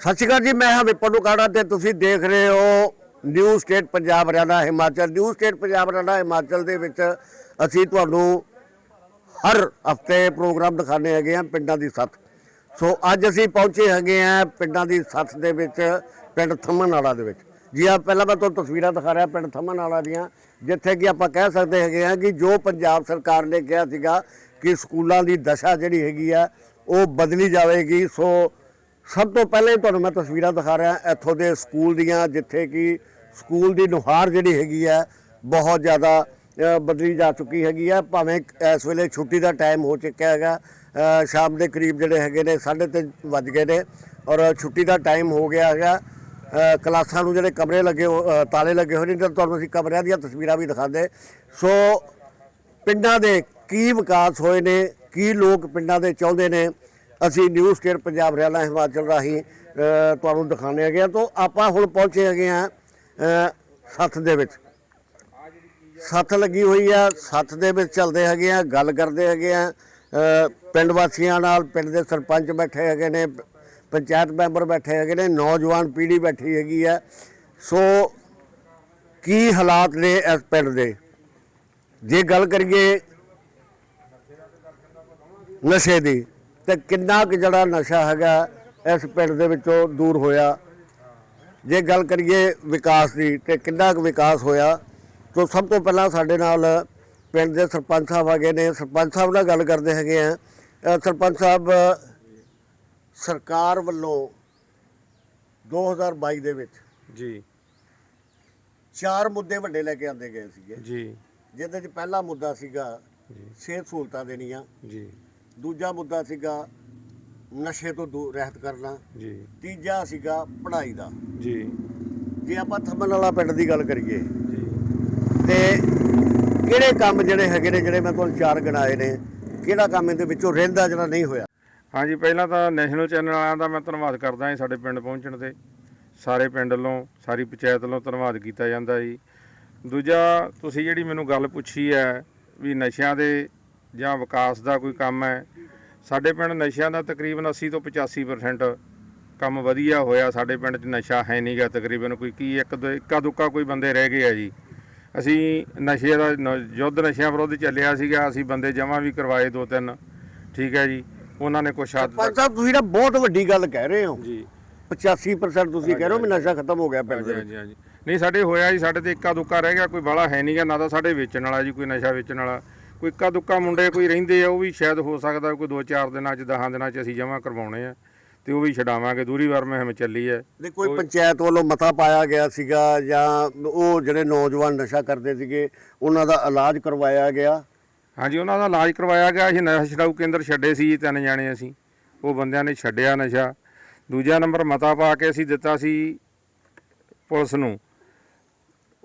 ਸਤਿ ਸ਼੍ਰੀ ਅਕਾਲ ਜੀ, ਮੈਂ ਹਾਂ ਵਿਪਨ ਉਕਾੜਾ ਤੇ ਤੁਸੀਂ ਦੇਖ ਰਹੇ ਹੋ new state Punjab Haryana Himachal. New state Punjab Haryana Himachal ਦੇ ਵਿੱਚ ਅਸੀਂ ਤੁਹਾਨੂੰ ਹਰ ਹਫ਼ਤੇ ਪ੍ਰੋਗਰਾਮ ਦਿਖਾਣੇ ਹੈਗੇ ਆ ਪਿੰਡਾਂ ਦੀ ਸੱਥ। ਸੋ ਅੱਜ ਅਸੀਂ ਪਹੁੰਚੇ ਹੈਗੇ ਆ ਪਿੰਡਾਂ ਦੀ ਸੱਥ ਦੇ ਵਿੱਚ, ਪਿੰਡ ਥੰਮਣ ਵਾਲਾ ਦੇ ਵਿੱਚ। ਜੀ ਆ ਪਹਿਲਾਂ ਮੈਂ ਤੁਹਾਨੂੰ ਤਸਵੀਰਾਂ ਦਿਖਾ ਰਿਹਾ ਪਿੰਡ ਥੰਮਣ ਵਾਲਾ ਦੀਆਂ, ਜਿੱਥੇ ਕਿ ਆਪਾਂ ਕਹਿ ਸਕਦੇ ਹੈਗੇ ਆ ਕਿ ਜੋ ਪੰਜਾਬ ਸਰਕਾਰ ਨੇ ਕਿਹਾ ਸੀਗਾ ਕਿ ਸਕੂਲਾਂ ਦੀ ਦਸ਼ਾ ਜਿਹੜੀ ਹੈਗੀ ਆ, ਉਹ ਬਦਲੀ ਜਾਵੇਗੀ। ਸੋ ਸਭ ਤੋਂ ਪਹਿਲੇ ਤੁਹਾਨੂੰ ਮੈਂ ਤਸਵੀਰਾਂ ਦਿਖਾ ਰਿਹਾ, ਇੱਥੋਂ ਦੇ ਸਕੂਲ ਦੀਆਂ, ਜਿੱਥੇ ਕਿ ਸਕੂਲ ਦੀ ਨੁਹਾਰ ਜਿਹੜੀ ਹੈਗੀ ਹੈ, ਬਹੁਤ ਜ਼ਿਆਦਾ ਬਦਲੀ ਜਾ ਚੁੱਕੀ ਹੈਗੀ ਹੈ। ਭਾਵੇਂ ਇਸ ਵੇਲੇ ਛੁੱਟੀ ਦਾ ਟਾਈਮ ਹੋ ਚੁੱਕਿਆ ਹੈਗਾ ਸ਼ਾਮ ਦੇ ਕਰੀਬ ਜਿਹੜੇ ਹੈਗੇ ਨੇ 3:30 ਵੱਜ ਗਏ ਨੇ ਔਰ ਛੁੱਟੀ ਦਾ ਟਾਈਮ ਹੋ ਗਿਆ ਹੈਗਾ। ਕਲਾਸਾਂ ਨੂੰ ਜਿਹੜੇ ਕਮਰੇ ਲੱਗੇ ਹੋ- ਤਾਲੇ ਲੱਗੇ ਹੋਏ ਨੇ ਤੇ ਤੁਹਾਨੂੰ ਅਸੀਂ ਕਮਰਿਆਂ ਦੀਆਂ ਤਸਵੀਰਾਂ ਵੀ ਦਿਖਾਉਂਦੇ। ਸੋ, ਪਿੰਡਾਂ ਦੇ ਕੀ ਵਿਕਾਸ ਹੋਏ ਨੇ, ਕੀ ਲੋਕ ਪਿੰਡਾਂ ਦੇ ਚਾਹੁੰਦੇ ਨੇ ਅਸੀਂ ਨਿਊ ਸਟੇਟ ਪੰਜਾਬ ਹਰਿਆਣਾ ਹਿਮਾਚਲ ਰਾਹੀਂ ਤੁਹਾਨੂੰ ਦਿਖਾਣੇ ਹੈਗੇ ਆ ਤੋਂ ਆਪਾਂ ਹੁਣ ਪਹੁੰਚੇ ਹੈਗੇ ਆ ਸੱਥ ਦੇ ਵਿੱਚ। ਸੱਥ ਲੱਗੀ ਹੋਈ ਆ, ਸੱਥ ਦੇ ਵਿੱਚ ਚੱਲਦੇ ਹੈਗੇ ਆ ਗੱਲ ਕਰਦੇ ਹੈਗੇ ਆ ਪਿੰਡ ਵਾਸੀਆਂ ਨਾਲ, ਪਿੰਡ ਦੇ ਸਰਪੰਚ ਬੈਠੇ ਹੈਗੇ ਨੇ, ਪੰਚਾਇਤ ਮੈਂਬਰ ਬੈਠੇ ਹੈਗੇ ਨੇ, ਨੌਜਵਾਨ ਪੀੜ੍ਹੀ ਬੈਠੀ ਹੈਗੀ ਆ। ਸੋ ਕੀ ਹਾਲਾਤ ਨੇ ਇਸ ਪਿੰਡ ਦੇ? ਜੇ ਗੱਲ ਕਰੀਏ ਨਸ਼ੇ ਦੀ ਤੇ ਕਿੰਨਾ ਕੁ ਜਿਹੜਾ ਨਸ਼ਾ ਹੈਗਾ ਇਸ ਪਿੰਡ ਦੇ ਵਿੱਚੋਂ ਦੂਰ ਹੋਇਆ। ਜੇ ਗੱਲ ਕਰੀਏ ਵਿਕਾਸ ਦੀ ਤੇ ਕਿੰਨਾ ਕੁ ਵਿਕਾਸ ਹੋਇਆ। ਤੋਂ ਸਭ ਤੋਂ ਪਹਿਲਾਂ ਸਾਡੇ ਨਾਲ ਪਿੰਡ ਦੇ ਸਰਪੰਚ ਸਾਹਿਬ ਹੈਗੇ ਨੇ। ਸਰਪੰਚ ਸਾਹਿਬ ਨਾਲ ਗੱਲ ਕਰਦੇ ਹੈਗੇ ਆ। ਸਰਪੰਚ ਸਾਹਿਬ ਸਰਕਾਰ ਵੱਲੋਂ 2022 ਦੇ ਵਿੱਚ ਜੀ। ਚਾਰ ਮੁੱਦੇ ਵੱਡੇ ਲੈ ਕੇ ਆਂਦੇ ਗਏ ਸੀਗੇ। ਜੀ। ਜਿਹਦੇ 'ਚ ਪਹਿਲਾ ਮੁੱਦਾ ਸੀਗਾ ਸਿਹਤ ਸਹੂਲਤਾਂ ਦੇਣੀਆਂ। ਜੀ। ਦੂਜਾ ਮੁੱਦਾ ਸੀਗਾ ਨਸ਼ੇ ਤੋਂ ਦੂਰ ਰਹਿਤ ਕਰਨਾ। ਜੀ। ਤੀਜਾ ਸੀਗਾ ਪੜ੍ਹਾਈ ਦਾ। ਜੀ। ਜੇ ਆਪਾਂ ਥੰਮਣ ਵਾਲਾ ਪਿੰਡ ਦੀ ਗੱਲ ਕਰੀਏ ਜੀ। ਤੇ ਕਿਹੜੇ ਕੰਮ ਜਿਹੜੇ ਹੈਗੇ ਨੇ ਜਿਹੜੇ ਮੈਂ ਤੁਹਾਨੂੰ ਚਾਰ ਗਿਣਾਏ ਨੇ ਕਿਹੜਾ ਕੰਮ ਇਹਦੇ ਵਿੱਚੋਂ ਰਹਿੰਦਾ ਜਿਹੜਾ ਨਹੀਂ ਹੋਇਆ? ਹਾਂਜੀ ਪਹਿਲਾਂ ਤਾਂ ਨੈਸ਼ਨਲ ਚੈਨਲ ਵਾਲਿਆਂ ਦਾ ਮੈਂ ਧੰਨਵਾਦ ਕਰਦਾ ਹਾਂ ਸਾਡੇ ਪਿੰਡ ਪਹੁੰਚਣ ਤੇ। ਸਾਰੇ ਪਿੰਡ ਵੱਲੋਂ ਸਾਰੀ ਪੰਚਾਇਤ ਵੱਲੋਂ ਧੰਨਵਾਦ ਕੀਤਾ ਜਾਂਦਾ ਜੀ। ਦੂਜਾ ਤੁਸੀਂ ਜਿਹੜੀ ਮੈਨੂੰ ਗੱਲ ਪੁੱਛੀ ਹੈ ਵੀ ਨਸ਼ਿਆਂ ਦੇ ਜਾਂ ਵਿਕਾਸ ਦਾ ਕੋਈ ਕੰਮ ਹੈ। ਸਾਡੇ ਪਿੰਡ ਨਸ਼ਿਆਂ ਦਾ ਤਕਰੀਬਨ 80 ਤੋਂ 85% ਕੰਮ ਵਧੀਆ ਹੋਇਆ। ਸਾਡੇ ਪਿੰਡ 'ਚ ਨਸ਼ਾ ਹੈ ਨਹੀਂਗਾ ਤਕਰੀਬਨ ਕੋਈ ਕੀ ਇੱਕ ਦੋ ਇੱਕਾ ਦੁੱਕਾ ਕੋਈ ਬੰਦੇ ਰਹਿ ਗਏ ਆ ਜੀ। ਅਸੀਂ ਨਸ਼ੇ ਦਾ ਯੁੱਧ ਨਸ਼ਿਆਂ ਵਿਰੁੱਧ ਚੱਲਿਆ ਸੀਗਾ। ਅਸੀਂ ਬੰਦੇ ਜਮ੍ਹਾਂ ਵੀ ਕਰਵਾਏ ਦੋ ਤਿੰਨ ਠੀਕ ਹੈ ਜੀ। ਉਹਨਾਂ ਨੇ ਕੁਛ ਹੱਦ ਤੱਕ ਸਾਹਿਬ ਤੁਸੀਂ ਨਾ ਬਹੁਤ ਵੱਡੀ ਗੱਲ ਕਹਿ ਰਹੇ ਹੋ। ਜੀ। 85% ਤੁਸੀਂ ਕਹਿ ਰਹੇ ਹੋ ਵੀ ਨਸ਼ਾ ਖਤਮ ਹੋ ਗਿਆ ਪਿੰਡ ਦੇ ਵਿੱਚ। ਹਾਂਜੀ ਹਾਂਜੀ। ਨਹੀਂ ਸਾਡੇ ਹੋਇਆ ਜੀ ਸਾਡੇ ਤੇ ਇੱਕਾ ਦੁੱਕਾ ਰਹਿ ਗਿਆ। ਕੋਈ ਬਾਲਾ ਹੈ ਨਹੀਂਗਾ ਨਾ ਤਾਂ ਸਾਡੇ ਵੇਚਣ ਵਾਲਾ ਜੀ ਕੋਈ ਨਸ਼ਾ ਵੇਚਣ ਵਾਲਾ। ਕੋਈ ਇੱਕਾ ਦੁੱਕਾ ਮੁੰਡੇ ਕੋਈ ਰਹਿੰਦੇ ਆ ਉਹ ਵੀ ਸ਼ਾਇਦ ਹੋ ਸਕਦਾ ਕੋਈ 2-4 ਦਿਨਾਂ ਚ 10 ਦਿਨਾਂ ਚ ਅਸੀਂ ਜਮ੍ਹਾਂ ਕਰਵਾਉਣੇ ਆ ਤੇ ਉਹ ਵੀ ਛਡਾਵਾਂਗੇ ਦੂਰੀ ਵਾਰ ਮੁਹਿੰਮ ਚੱਲੀ ਹੈ ਨਹੀਂ ਕੋਈ ਪੰਚਾਇਤ ਵੱਲੋਂ ਮਤਾ ਪਾਇਆ ਗਿਆ ਸੀਗਾ ਜਾਂ ਉਹ ਜਿਹੜੇ ਨੌਜਵਾਨ ਨਸ਼ਾ ਕਰਦੇ ਸੀਗੇ ਉਹਨਾਂ ਦਾ ਇਲਾਜ ਕਰਵਾਇਆ ਗਿਆ? ਹਾਂਜੀ ਉਹਨਾਂ ਦਾ ਇਲਾਜ ਕਰਵਾਇਆ ਗਿਆ ਅਸੀਂ ਨਸ਼ਾ ਛਡਾਊ ਕੇਂਦਰ ਛੱਡੇ ਸੀ ਤਿੰਨ ਜਾਣੇ ਅਸੀਂ। ਉਹ ਬੰਦਿਆਂ ਨੇ ਛੱਡਿਆ ਨਸ਼ਾ। ਦੂਜਾ ਨੰਬਰ ਮਤਾ ਪਾ ਕੇ ਅਸੀਂ ਦਿੱਤਾ ਸੀ ਪੁਲਿਸ ਨੂੰ।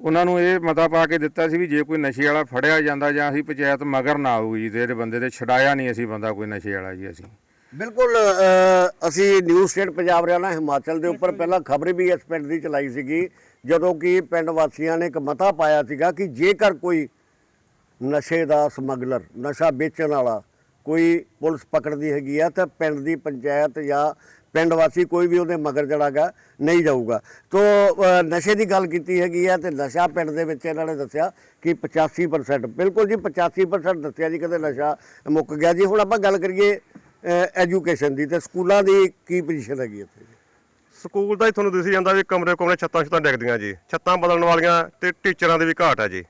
ਉਹਨਾਂ ਨੂੰ ਇਹ ਮਤਾ ਪਾ ਕੇ ਦਿੱਤਾ ਸੀ ਵੀ ਜੇ ਕੋਈ ਨਸ਼ੇ ਵਾਲਾ ਫੜਿਆ ਜਾਂਦਾ ਜਾਂ ਅਸੀਂ ਪੰਚਾਇਤ ਮਗਰ ਨਾ ਆਊਗੀ ਜੀ ਤੇ ਇਹਦੇ ਬੰਦੇ ਤੇ ਛਡਾਇਆ ਨਹੀਂ ਅਸੀਂ ਬੰਦਾ ਕੋਈ ਨਸ਼ੇ ਵਾਲਾ ਜੀ ਅਸੀਂ। ਬਿਲਕੁਲ ਅ, ਅਸੀਂ ਨਿਊ ਸਟੇਟ ਪੰਜਾਬ ਹਰਿਆਣਾ ਹਿਮਾਚਲ ਦੇ ਉੱਪਰ ਪਹਿਲਾਂ ਖਬਰ ਵੀ ਇਸ ਪਿੰਡ ਦੀ ਚਲਾਈ ਸੀਗੀ ਜਦੋਂ ਕਿ ਪਿੰਡ ਵਾਸੀਆਂ ਨੇ ਇੱਕ ਮਤਾ ਪਾਇਆ ਸੀਗਾ ਕਿ ਜੇਕਰ ਕੋਈ ਨਸ਼ੇ ਦਾ ਸਮਗਲਰ ਨਸ਼ਾ ਵੇਚਣ ਵਾਲਾ ਕੋਈ ਪੁਲਿਸ ਪਕੜਦੀ ਹੈਗੀ ਆ ਤਾਂ ਪਿੰਡ ਦੀ ਪੰਚਾਇਤ ਜਾਂ ਪਿੰਡ ਵਾਸੀ ਕੋਈ ਵੀ ਉਹਦੇ ਮਗਰ ਜੜਾਗਾ ਨਹੀਂ ਜਾਊਗਾ। ਤੋ ਨਸ਼ੇ ਦੀ ਗੱਲ ਕੀਤੀ ਹੈਗੀ ਆ ਤੇ ਨਸ਼ਾ ਪਿੰਡ ਦੇ ਵਿੱਚ ਇਹਨਾਂ ਨੇ ਦੱਸਿਆ ਕਿ 85% ਬਿਲਕੁਲ ਜੀ 85% ਦੱਸਿਆ ਜੀ ਕਹਿੰਦੇ ਨਸ਼ਾ ਮੁੱਕ ਗਿਆ ਜੀ। ਹੁਣ ਆਪਾਂ ਗੱਲ ਕਰੀਏ ਐਜੂਕੇਸ਼ਨ ਦੀ ਤੇ ਸਕੂਲਾਂ ਦੀ ਕੀ ਪੋਜੀਸ਼ਨ ਹੈਗੀ ਇੱਥੇ? ਸਕੂਲ ਦਾ ਹੀ ਤੁਹਾਨੂੰ ਦਿਸੀ ਜਾਂਦਾ ਵੀ ਕਮਰੇ ਕਮਰੇ ਛੱਤਾਂ ਛੱਤਾਂ ਡਿੱਗਦੀਆਂ ਜੀ। ਛੱਤਾਂ ਬਦਲਣ ਵਾਲੀਆਂ ਤੇ ਟੀਚਰਾਂ ਦੀ ਵੀ ਘਾਟ ਹੈ ਜੀ।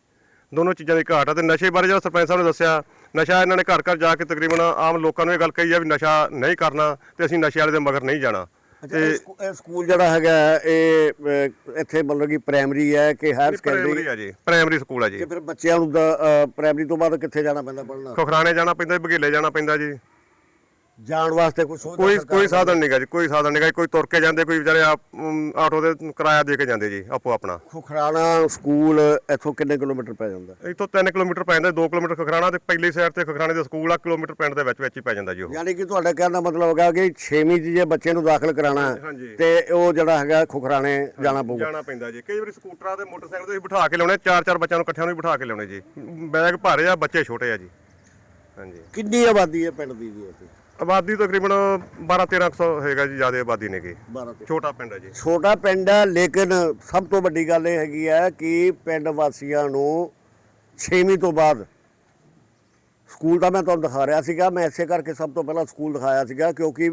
ਦੋਨੋਂ ਚੀਜ਼ਾਂ ਦੀ ਘਾਟ ਹੈ ਤੇ ਨਸ਼ੇ ਬਾਰੇ ਜਿਹੜਾ ਸਰਪੰਚ ਸਾਹਿਬ ਨੇ ਦੱਸਿਆ ਨਸ਼ਾ ਇਹਨਾਂ ਨੇ ਘਰ ਘਰ ਜਾ ਕੇ ਤਕਰੀਬਨ ਆਮ ਲੋਕਾਂ ਨੂੰ ਇਹ ਗੱਲ ਕਹੀ ਆ ਵੀ ਨਸ਼ਾ ਨਹੀਂ ਕਰਨਾ ਤੇ ਅਸੀਂ ਨਸ਼ੇ ਵਾਲੇ ਦੇ ਮਗਰ ਨਹੀਂ ਜਾਣਾ। ਅੱਛਾ ਇਹ ਸਕੂ- ਇਹ ਸਕੂਲ ਜਿਹੜਾ ਹੈਗਾ ਹੈ, ਇਹ ਇੱਥੇ ਮਤਲਬ ਕਿ ਪ੍ਰਾਇਮਰੀ ਹੈ ਕਿ ਹਾਇਰ ਪ੍ਰਾਇਮਰੀ ਸੈਕੰਡਰੀ? ਆ ਜੀ ਪ੍ਰਾਇਮਰੀ ਸਕੂਲ ਆ ਜੀ। ਕਿ ਫਿਰ ਬੱਚਿਆਂ ਨੂੰ ਪ੍ਰਾਇਮਰੀ ਤੋਂ ਬਾਅਦ ਕਿੱਥੇ ਜਾਣਾ ਪੈਂਦਾ ਪੜ੍ਹਨਾ? ਖੁਖਰਾਣੇ ਜਾਣਾ ਪੈਂਦਾ ਬਘੇਲੇ ਜਾਣਾ ਪੈਂਦਾ ਜੀ। ਜਾਣ ਵਾਸਤੇ ਕੋਈ ਸੋਚ ਕੋਈ ਕੋਈ ਸਾਧਨ ਨਹੀਂਗਾ ਜੀ ਕੋਈ ਸਾਧਨ ਨਹੀਂਗਾ ਕੋਈ ਤੁਰ ਕੇ ਜਾਂਦੇ ਕੋਈ ਵਿਚਾਰੇ ਆਪ ਅਮ, ਆਟੋ ਦੇ ਕਿਰਾਇਆ ਦੇ ਕੇ ਜਾਂਦੇ ਜੀ ਆਪੋ ਆਪਣਾ। ਖੁਖਰਾਣਾ ਸਕੂਲ ਇੱਥੋਂ ਕਿੰਨੇ ਕਿਲੋਮੀਟਰ ਪੈ ਜਾਂਦਾ? ਇੱਥੋਂ 3 ਕਿਲੋਮੀਟਰ ਪੈ ਜਾਂਦਾ 2 ਕਿਲੋਮੀਟਰ ਖਖਰਾਣਾ ਤੇ ਪਹਿਲੀ ਸਾਈਡ ਤੇ ਖਖਰਾਣੇ ਦੇ ਸਕੂਲ ਆ ਕਿਲੋਮੀਟਰ ਪਿੰਡ ਦੇ ਵਿੱਚ ਵਿੱਚ ਹੀ ਪੈ ਜਾਂਦਾ ਜੀ ਉਹ। ਯਾਨੀ ਕਿ ਤੁਹਾਡਾ ਕਹਿਣ ਦਾ ਮਤਲਬ ਹੈਗਾ ਕਿ 6ਵੀਂ 'ਚ ਜੇ ਬੱਚੇ ਨੂੰ ਦਾਖਲ ਕਰਾਣਾ ਹਾਂਜੀ। ਤੇ ਉਹ ਜਿਹੜਾ ਹੈਗਾ ਖੁਖਰਾਣੇ ਜਾਣਾ ਪਊਗਾ। ਜਾਣਾ ਪੈਂਦਾ ਜੀ। ਕਈ ਵਾਰੀ ਸਕੂਟਰਾਂ ਤੇ ਮੋਟਰਸਾਈਕਲ ਤੇ ਅਸੀਂ ਬਿਠਾ ਕੇ ਲਿਆਉਣੇ ਚਾਰ ਚਾਰ ਬੱਚਿਆਂ ਨੂੰ ਇਕੱਠਿਆਂ ਨੂੰ ਵੀ ਬਿਠਾ ਕੇ ਲਿਆਉਣੇ ਜੀ। ਬੈਗ ਭਾਰੇ ਆ ਬੱਚੇ ਛੋਟੇ ਆ ਜੀ। ਹਾਂਜੀ। ਕਿੰਨੀ ਆਬਾਦੀ ਹੈ ਪਿੰਡ ਦੀ ਜੀ ਇੱਥੇ? ਆਬਾਦੀ ਤਕਰੀਬਨ 12 1300 ਹੈਗਾ ਜੀ ਜ਼ਿਆਦਾ ਆਬਾਦੀ ਨੇਗੀ 12 ਤੇ ਛੋਟਾ ਪਿੰਡ ਹੈ ਜੀ। ਛੋਟਾ ਪਿੰਡ ਹੈ ਲੇਕਿਨ ਸਭ ਤੋਂ ਵੱਡੀ ਗੱਲ ਇਹ ਹੈਗੀ ਹੈ ਕਿ ਪਿੰਡ ਵਾਸੀਆਂ ਨੂੰ 6ਵੀਂ ਤੋਂ ਬਾਅਦ ਸਕੂਲ ਤਾਂ ਮੈਂ ਤੁਹਾਨੂੰ ਦਿਖਾ ਰਿਹਾ ਸੀਗਾ। ਮੈਂ ਇਸੇ ਕਰਕੇ ਸਭ ਤੋਂ ਪਹਿਲਾਂ ਸਕੂਲ ਦਿਖਾਇਆ ਸੀਗਾ ਕਿਉਂਕਿ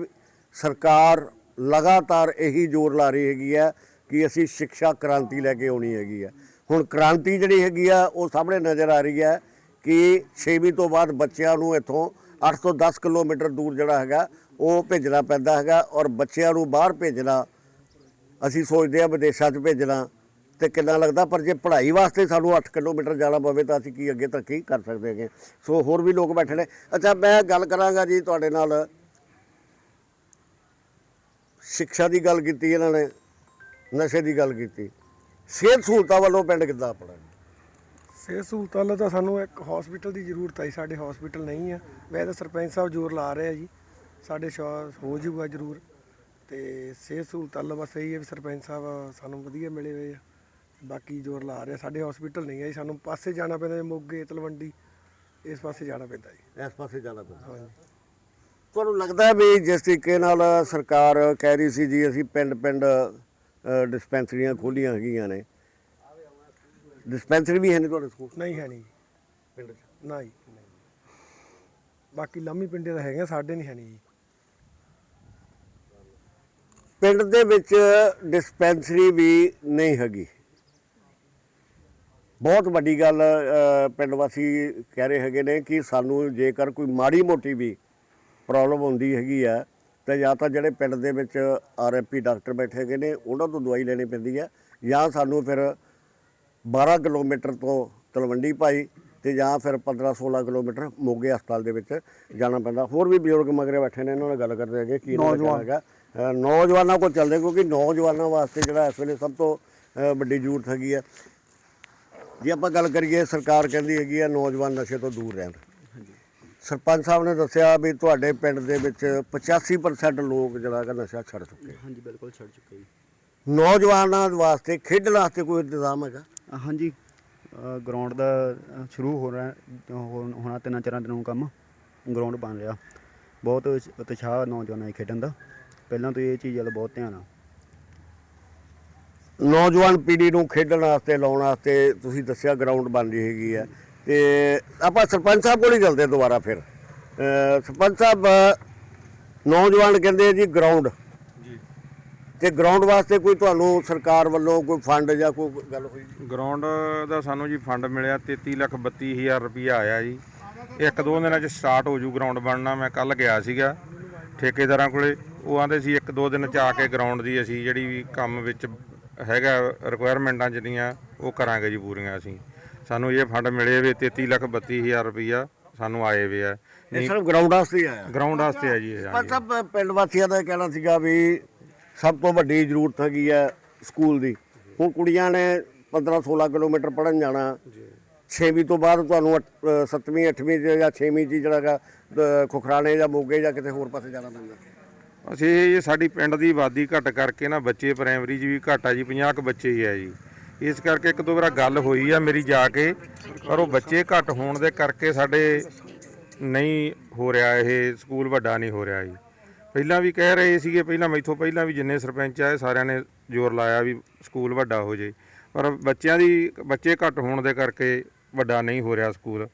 ਸਰਕਾਰ ਲਗਾਤਾਰ ਇਹੀ ਜ਼ੋਰ ਲਾ ਰਹੀ ਹੈਗੀ ਹੈ ਕਿ ਅਸੀਂ ਸਿੱਖਿਆ ਕ੍ਰਾਂਤੀ ਲੈ ਕੇ ਆਉਣੀ ਹੈਗੀ ਹੈ। ਹੁਣ ਕ੍ਰਾਂਤੀ ਜਿਹੜੀ ਹੈਗੀ ਆ ਉਹ ਸਾਹਮਣੇ ਨਜ਼ਰ ਆ ਰਹੀ ਹੈ ਕਿ 6ਵੀਂ ਤੋਂ ਬਾਅਦ ਬੱਚਿਆਂ ਨੂੰ ਇੱਥੋਂ 8 ਤੋਂ 10 ਕਿਲੋਮੀਟਰ ਦੂਰ ਜਿਹੜਾ ਹੈਗਾ, ਉਹ ਭੇਜਣਾ ਪੈਂਦਾ ਹੈਗਾ ਔਰ ਬੱਚਿਆਂ ਨੂੰ ਬਾਹਰ ਭੇਜਣਾ। ਅਸੀਂ ਸੋਚਦੇ ਆ ਵਿਦੇਸ਼ਾਂ 'ਚ ਭੇਜਣਾ। ਤੇ ਕਿੰਨਾ ਲੱਗਦਾ, ਪਰ ਜੇ ਪੜ੍ਹਾਈ ਵਾਸਤੇ ਸਾਨੂੰ 8 ਕਿਲੋਮੀਟਰ ਜਾਣਾ ਪਵੇ ਤਾਂ ਅਸੀਂ ਕੀ ਅੱਗੇ ਤਰੱਕੀ ਕਰ ਸਕਦੇ ਹੈਗੇ। ਸੋ ਹੋਰ ਵੀ ਲੋਕ ਬੈਠੇ ਨੇ। ਅੱਛਾ, ਮੈਂ ਗੱਲ ਕਰਾਂਗਾ ਜੀ ਤੁਹਾਡੇ ਨਾਲ। ਸਿੱਖਿਆ ਦੀ ਗੱਲ ਕੀਤੀ ਇਹਨਾਂ ਨੇ, ਨਸ਼ੇ ਦੀ ਗੱਲ ਕੀਤੀ। ਸਿਹਤ ਸਹੂਲਤਾਂ ਵੱਲੋਂ ਪਿੰਡ ਕਿੱਦਾਂ ਆਪਣਾ? ਸਿਹਤ ਸਹੂਲਤਾਂ ਲਈ ਤਾਂ ਸਾਨੂੰ ਇੱਕ ਹਸਪੀਟਲ ਦੀ ਜ਼ਰੂਰਤ ਹੈ ਜੀ, ਸਾਡੇ ਹਸਪੀਟਲ ਨਹੀਂ ਆ। ਵੈਸੇ ਤਾਂ ਸਰਪੰਚ ਸਾਹਿਬ ਜ਼ੋਰ ਲਾ ਰਹੇ ਆ ਜੀ ਸਾਡੇ ਸ਼ਾ- ਹੋ ਜਾਊਗਾ ਜ਼ਰੂਰ। ਤੇ ਸਿਹਤ ਸਹੂਲਤਾਂ ਲਈ ਬਸ ਇਹੀ ਹੈ ਵੀ ਸਰਪੰਚ ਸਾਹਿਬ ਸਾਨੂੰ ਵਧੀਆ ਮਿਲੇ ਹੋਏ ਆ। ਬਾਕੀ ਜ਼ੋਰ ਲਾ ਰਹੇ ਆ। ਸਾਡੇ ਹਸਪੀਟਲ ਨਹੀਂ ਹੈ ਜੀ ਸਾਨੂੰ ਪਾਸੇ ਜਾਣਾ ਪੈਂਦਾ ਜੀ, ਮੋਗੇ ਤਲਵੰਡੀ ਇਸ ਪਾਸੇ ਜਾਣਾ ਪੈਂਦਾ ਜੀ। ਇਸ ਪਾਸੇ ਜਾਣਾ ਪੈਂਦਾ। ਤੁਹਾਨੂੰ ਲੱਗਦਾ ਹੈ ਵੀ ਜਿਸ ਤਰੀਕੇ ਨਾਲ ਸਰਕਾਰ ਕਹਿ ਰਹੀ ਸੀ ਜੀ ਅਸੀਂ ਪਿੰਡ ਪਿੰਡ ਡਿਸਪੈਂਸਰੀਆਂ ਖੋਲੀਆਂ ਹੈਗੀਆਂ ਨੇ ਡਿਸਪੈਂਸਰੀ ਵੀ ਹੈ ਨਹੀਂ ਤੁਹਾਡੇ ਸਕੂਲ ਨਹੀਂ ਹੈ ਨਹੀਂ ਪਿੰਡ 'ਚ ਨਾ ਜੀ। ਬਾਕੀ ਲਾਮੀ ਪਿੰਡੇ ਦਾ ਹੈਗੇ ਆ, ਸਾਡੇ ਨਹੀਂ ਹੈ ਨਹੀਂ ਜੀ। ਪਿੰਡ ਦੇ ਵਿੱਚ ਡਿਸਪੈਂਸਰੀ ਵੀ ਨਹੀਂ ਹੈਗੀ। ਬਹੁਤ ਵੱਡੀ ਗੱਲ ਅ, ਪਿੰਡ ਵਾਸੀ ਕਹਿ ਰਹੇ ਹੈਗੇ ਨੇ ਕਿ ਸਾਨੂੰ ਜੇਕਰ ਕੋਈ ਮਾੜੀ ਮੋਟੀ ਵੀ ਪ੍ਰੋਬਲਮ ਹੁੰਦੀ ਹੈਗੀ ਆ ਤਾਂ ਜਾਂ ਤਾਂ ਜਿਹੜੇ ਪਿੰਡ ਦੇ ਵਿੱਚ ਆਰਐਫਪੀ ਡਾਕਟਰ ਬੈਠੇ ਹੈਗੇ ਨੇ ਉਹਨਾਂ ਤੋਂ ਦਵਾਈ ਲੈਣੀ ਪੈਂਦੀ ਹੈ ਜਾਂ ਸਾਨੂੰ ਫਿਰ 12 ਕਿਲੋਮੀਟਰ ਤੋਂ ਤਲਵੰਡੀ ਭਾਈ ਤੇ ਜਾਂ ਫਿਰ 15 16 ਕਿਲੋਮੀਟਰ ਮੋਗੇ ਹਸਪਤਾਲ ਦੇ ਵਿੱਚ ਜਾਣਾ ਪੈਂਦਾ। ਹੋਰ ਵੀ ਬਜ਼ੁਰਗ ਮਗਰੇ ਬੈਠੇ ਨੇ ਇਹਨਾਂ ਨਾਲ ਗੱਲ ਕਰਦੇ ਹੈਗੇ ਕੀ ਕਹਿਣਾ ਹੈਗਾ। ਨੌਜਵਾਨਾਂ ਕੋਲ ਚੱਲਦੇ ਕਿਉਂਕਿ ਨੌਜਵਾਨਾਂ ਵਾਸਤੇ ਜਿਹੜਾ ਇਸ ਵੇਲੇ ਸਭ ਤੋਂ ਵੱਡੀ ਜ਼ਰੂਰਤ ਹੈਗੀ ਹੈ। ਜੇ ਆਪਾਂ ਗੱਲ ਕਰੀਏ ਸਰਕਾਰ ਕਹਿੰਦੀ ਹੈਗੀ ਆ ਨੌਜਵਾਨ ਨਸ਼ੇ ਤੋਂ ਦੂਰ ਰਹਿਣ। ਸਰਪੰਚ ਸਾਹਿਬ ਨੇ ਦੱਸਿਆ ਵੀ ਤੁਹਾਡੇ ਪਿੰਡ ਦੇ ਵਿੱਚ 85% ਲੋਕ ਜਿਹੜਾ ਹੈਗਾ ਨਸ਼ਾ ਛੱਡ ਚੁੱਕੇ ਹਾਂਜੀ ਬਿਲਕੁਲ ਛੱਡ ਚੁੱਕੇ ਨੌਜਵਾਨਾਂ ਵਾਸਤੇ ਖੇਡਣ ਵਾਸਤੇ ਕੋਈ ਇੰਤਜ਼ਾਮ ਹੈਗਾ? ਹਾਂਜੀ ਗਰਾਊਂਡ ਦਾ ਸ਼ੁਰੂ ਹੋ ਰਿਹਾ, ਹੋ- ਹੋਣਾ ਤਿੰਨਾਂ ਚਾਰਾਂ ਦਿਨਾਂ ਨੂੰ ਕੰਮ ਗਰਾਊਂਡ ਬਣ ਰਿਹਾ। ਬਹੁਤ ਉਤਸ਼ਾਹ ਨੌਜਵਾਨਾਂ ਦੇ ਖੇਡਣ ਦਾ। ਪਹਿਲਾਂ ਤੋਂ ਇਹ ਚੀਜ਼ ਵੱਲ ਬਹੁਤ ਧਿਆਨ ਆ। ਨੌਜਵਾਨ ਪੀੜ੍ਹੀ ਨੂੰ ਖੇਡਣ ਵਾਸਤੇ, ਲਾਉਣ ਵਾਸਤੇ ਤੁਸੀਂ ਦੱਸਿਆ ਗਰਾਊਂਡ ਬਣ ਰਹੀ ਹੈਗੀ ਆ। ਤੇ ਆਪਾਂ ਸਰਪੰਚ ਸਾਹਿਬ ਕੋਲ ਹੀ ਚੱਲਦੇ ਦੁਬਾਰਾ ਫਿਰ। ਸਰਪੰਚ ਸਾਹਿਬ ਨੌਜਵਾਨ ਕਹਿੰਦੇ ਜੀ ਗਰਾਊਂਡ ਤੇ ਗਰਾਊਂਡ ਵਾਸਤੇ ਕੋਈ ਤੁਹਾਨੂੰ ਸਰਕਾਰ ਵੱਲੋਂ ਕੋਈ ਫੰਡ ਜਾਂ ਕੋਈ ਗੱਲ ਹੋਈ? ਗਰਾਊਂਡ ਦਾ ਸਾਨੂੰ ਜੀ ਫੰਡ ਮਿਲਿਆ 33 ਲੱਖ 32 ਹਜ਼ਾਰ ਰੁਪਈਆ ਆਇਆ ਜੀ। ਇੱਕ ਦੋ ਦਿਨਾਂ 'ਚ ਸਟਾਰਟ ਹੋ ਜੂ ਗਰਾਊਂਡ ਬਣਨਾ ਮੈਂ ਕੱਲ ਗਿਆ ਸੀਗਾ ਠੇਕੇਦਾਰਾਂ ਕੋਲੇ। ਉਹ ਆਂਦੇ ਸੀ ਇੱਕ ਦੋ ਦਿਨ 'ਚ ਆ ਕੇ ਗਰਾਊਂਡ ਦੀ ਅਸੀਂ ਜਿਹੜੀ ਵੀ ਕੰਮ ਵਿੱਚ ਹੈਗਾ ਰਿਕੁਆਇਰਮੈਂਟਾਂ ਜਿਹੜੀਆਂ ਉਹ ਕਰਾਂਗੇ ਜੀ ਪੂਰੀਆਂ ਅਸੀਂ। ਸਾਨੂੰ ਇਹ ਫੰਡ ਮਿਲੇ ਵੇ 33 ਲੱਖ 32 ਹਜ਼ਾਰ ਰੁਪਈਆ ਸਾਨੂੰ ਆਏ ਵੇ ਆ। ਇਹ ਸਿਰਫ ਗਰਾਊਂਡ ਵਾਸਤੇ ਆਇਆ? ਗਰਾਊਂਡ ਵਾਸਤੇ ਆ ਜੀ ਇਹ ਪਰ। ਸਭ ਪਿੰਡ ਵਾਸੀਆਂ ਦਾ ਇਹ ਕਹਿਣਾ ਸੀਗਾ ਵੀ ਸਭ ਤੋਂ ਵੱਡੀ ਜ਼ਰੂਰਤ ਹੈਗੀ ਹੈ ਸਕੂਲ ਦੀ। ਹੁਣ ਕੁੜੀਆਂ ਨੇ 15 16 ਕਿਲੋਮੀਟਰ ਪੜਨ ਜਾਣਾ। 6ਵੀਂ ਤੋਂ ਬਾਅਦ ਤੁਹਾਨੂੰ 7ਵੀਂ 8ਵੀਂ ਜਾਂ 6ਵੀਂ ਚ ਹੀ ਜਿਹੜਾ ਖੁਖਰਾਣੇ ਜਾਂ ਮੋਗੇ ਜਾਂ ਕਿਤੇ ਹੋਰ ਪਾਸੇ ਜਾਣਾ ਪੈਂਦਾ। ਅਸੀਂ ਇਹ ਸਾਡੀ ਪਿੰਡ ਦੀ ਆਬਾਦੀ ਘੱਟ ਕਰਕੇ ਨਾ ਬੱਚੇ ਪ੍ਰਾਇਮਰੀ 'ਚ ਵੀ ਘੱਟ ਆ ਜੀ 50 ਕੁ ਬੱਚੇ ਹੀ ਆ ਜੀ। ਇਸ ਕਰਕੇ ਇੱਕ ਦੋ ਵਾਰ ਗੱਲ ਹੋਈ ਆ ਮੇਰੀ ਜਾ ਕੇ ਪਰ ਉਹ ਬੱਚੇ ਘੱਟ ਹੋਣ ਦੇ ਕਰਕੇ ਸਾਡੇ ਨਹੀਂ ਹੋ ਰਿਹਾ ਇਹ ਸਕੂਲ ਵੱਡਾ ਨਹੀਂ ਹੋ ਰਿਹਾ ਜੀ। ਪਹਿਲਾਂ ਵੀ ਕਹਿ ਰਹੇ ਸੀਗੇ ਪਹਿਲਾਂ ਮੈਥੋਂ ਪਹਿਲਾਂ ਵੀ ਜਿੰਨੇ ਸਰਪੰਚ ਆਏ ਸਾਰਿਆਂ ਨੇ ਜ਼ੋਰ ਲਾਇਆ ਵੀ ਸਕੂਲ ਵੱਡਾ ਹੋ ਜੇ। ਪਰ ਬੱਚਿਆਂ ਦੀ ਬੱਚੇ ਘੱਟ ਹੋਣ ਦੇ ਕਰਕੇ ਵੱਡਾ ਨਹੀਂ ਹੋ ਰਿਹਾ ਸਕੂਲ।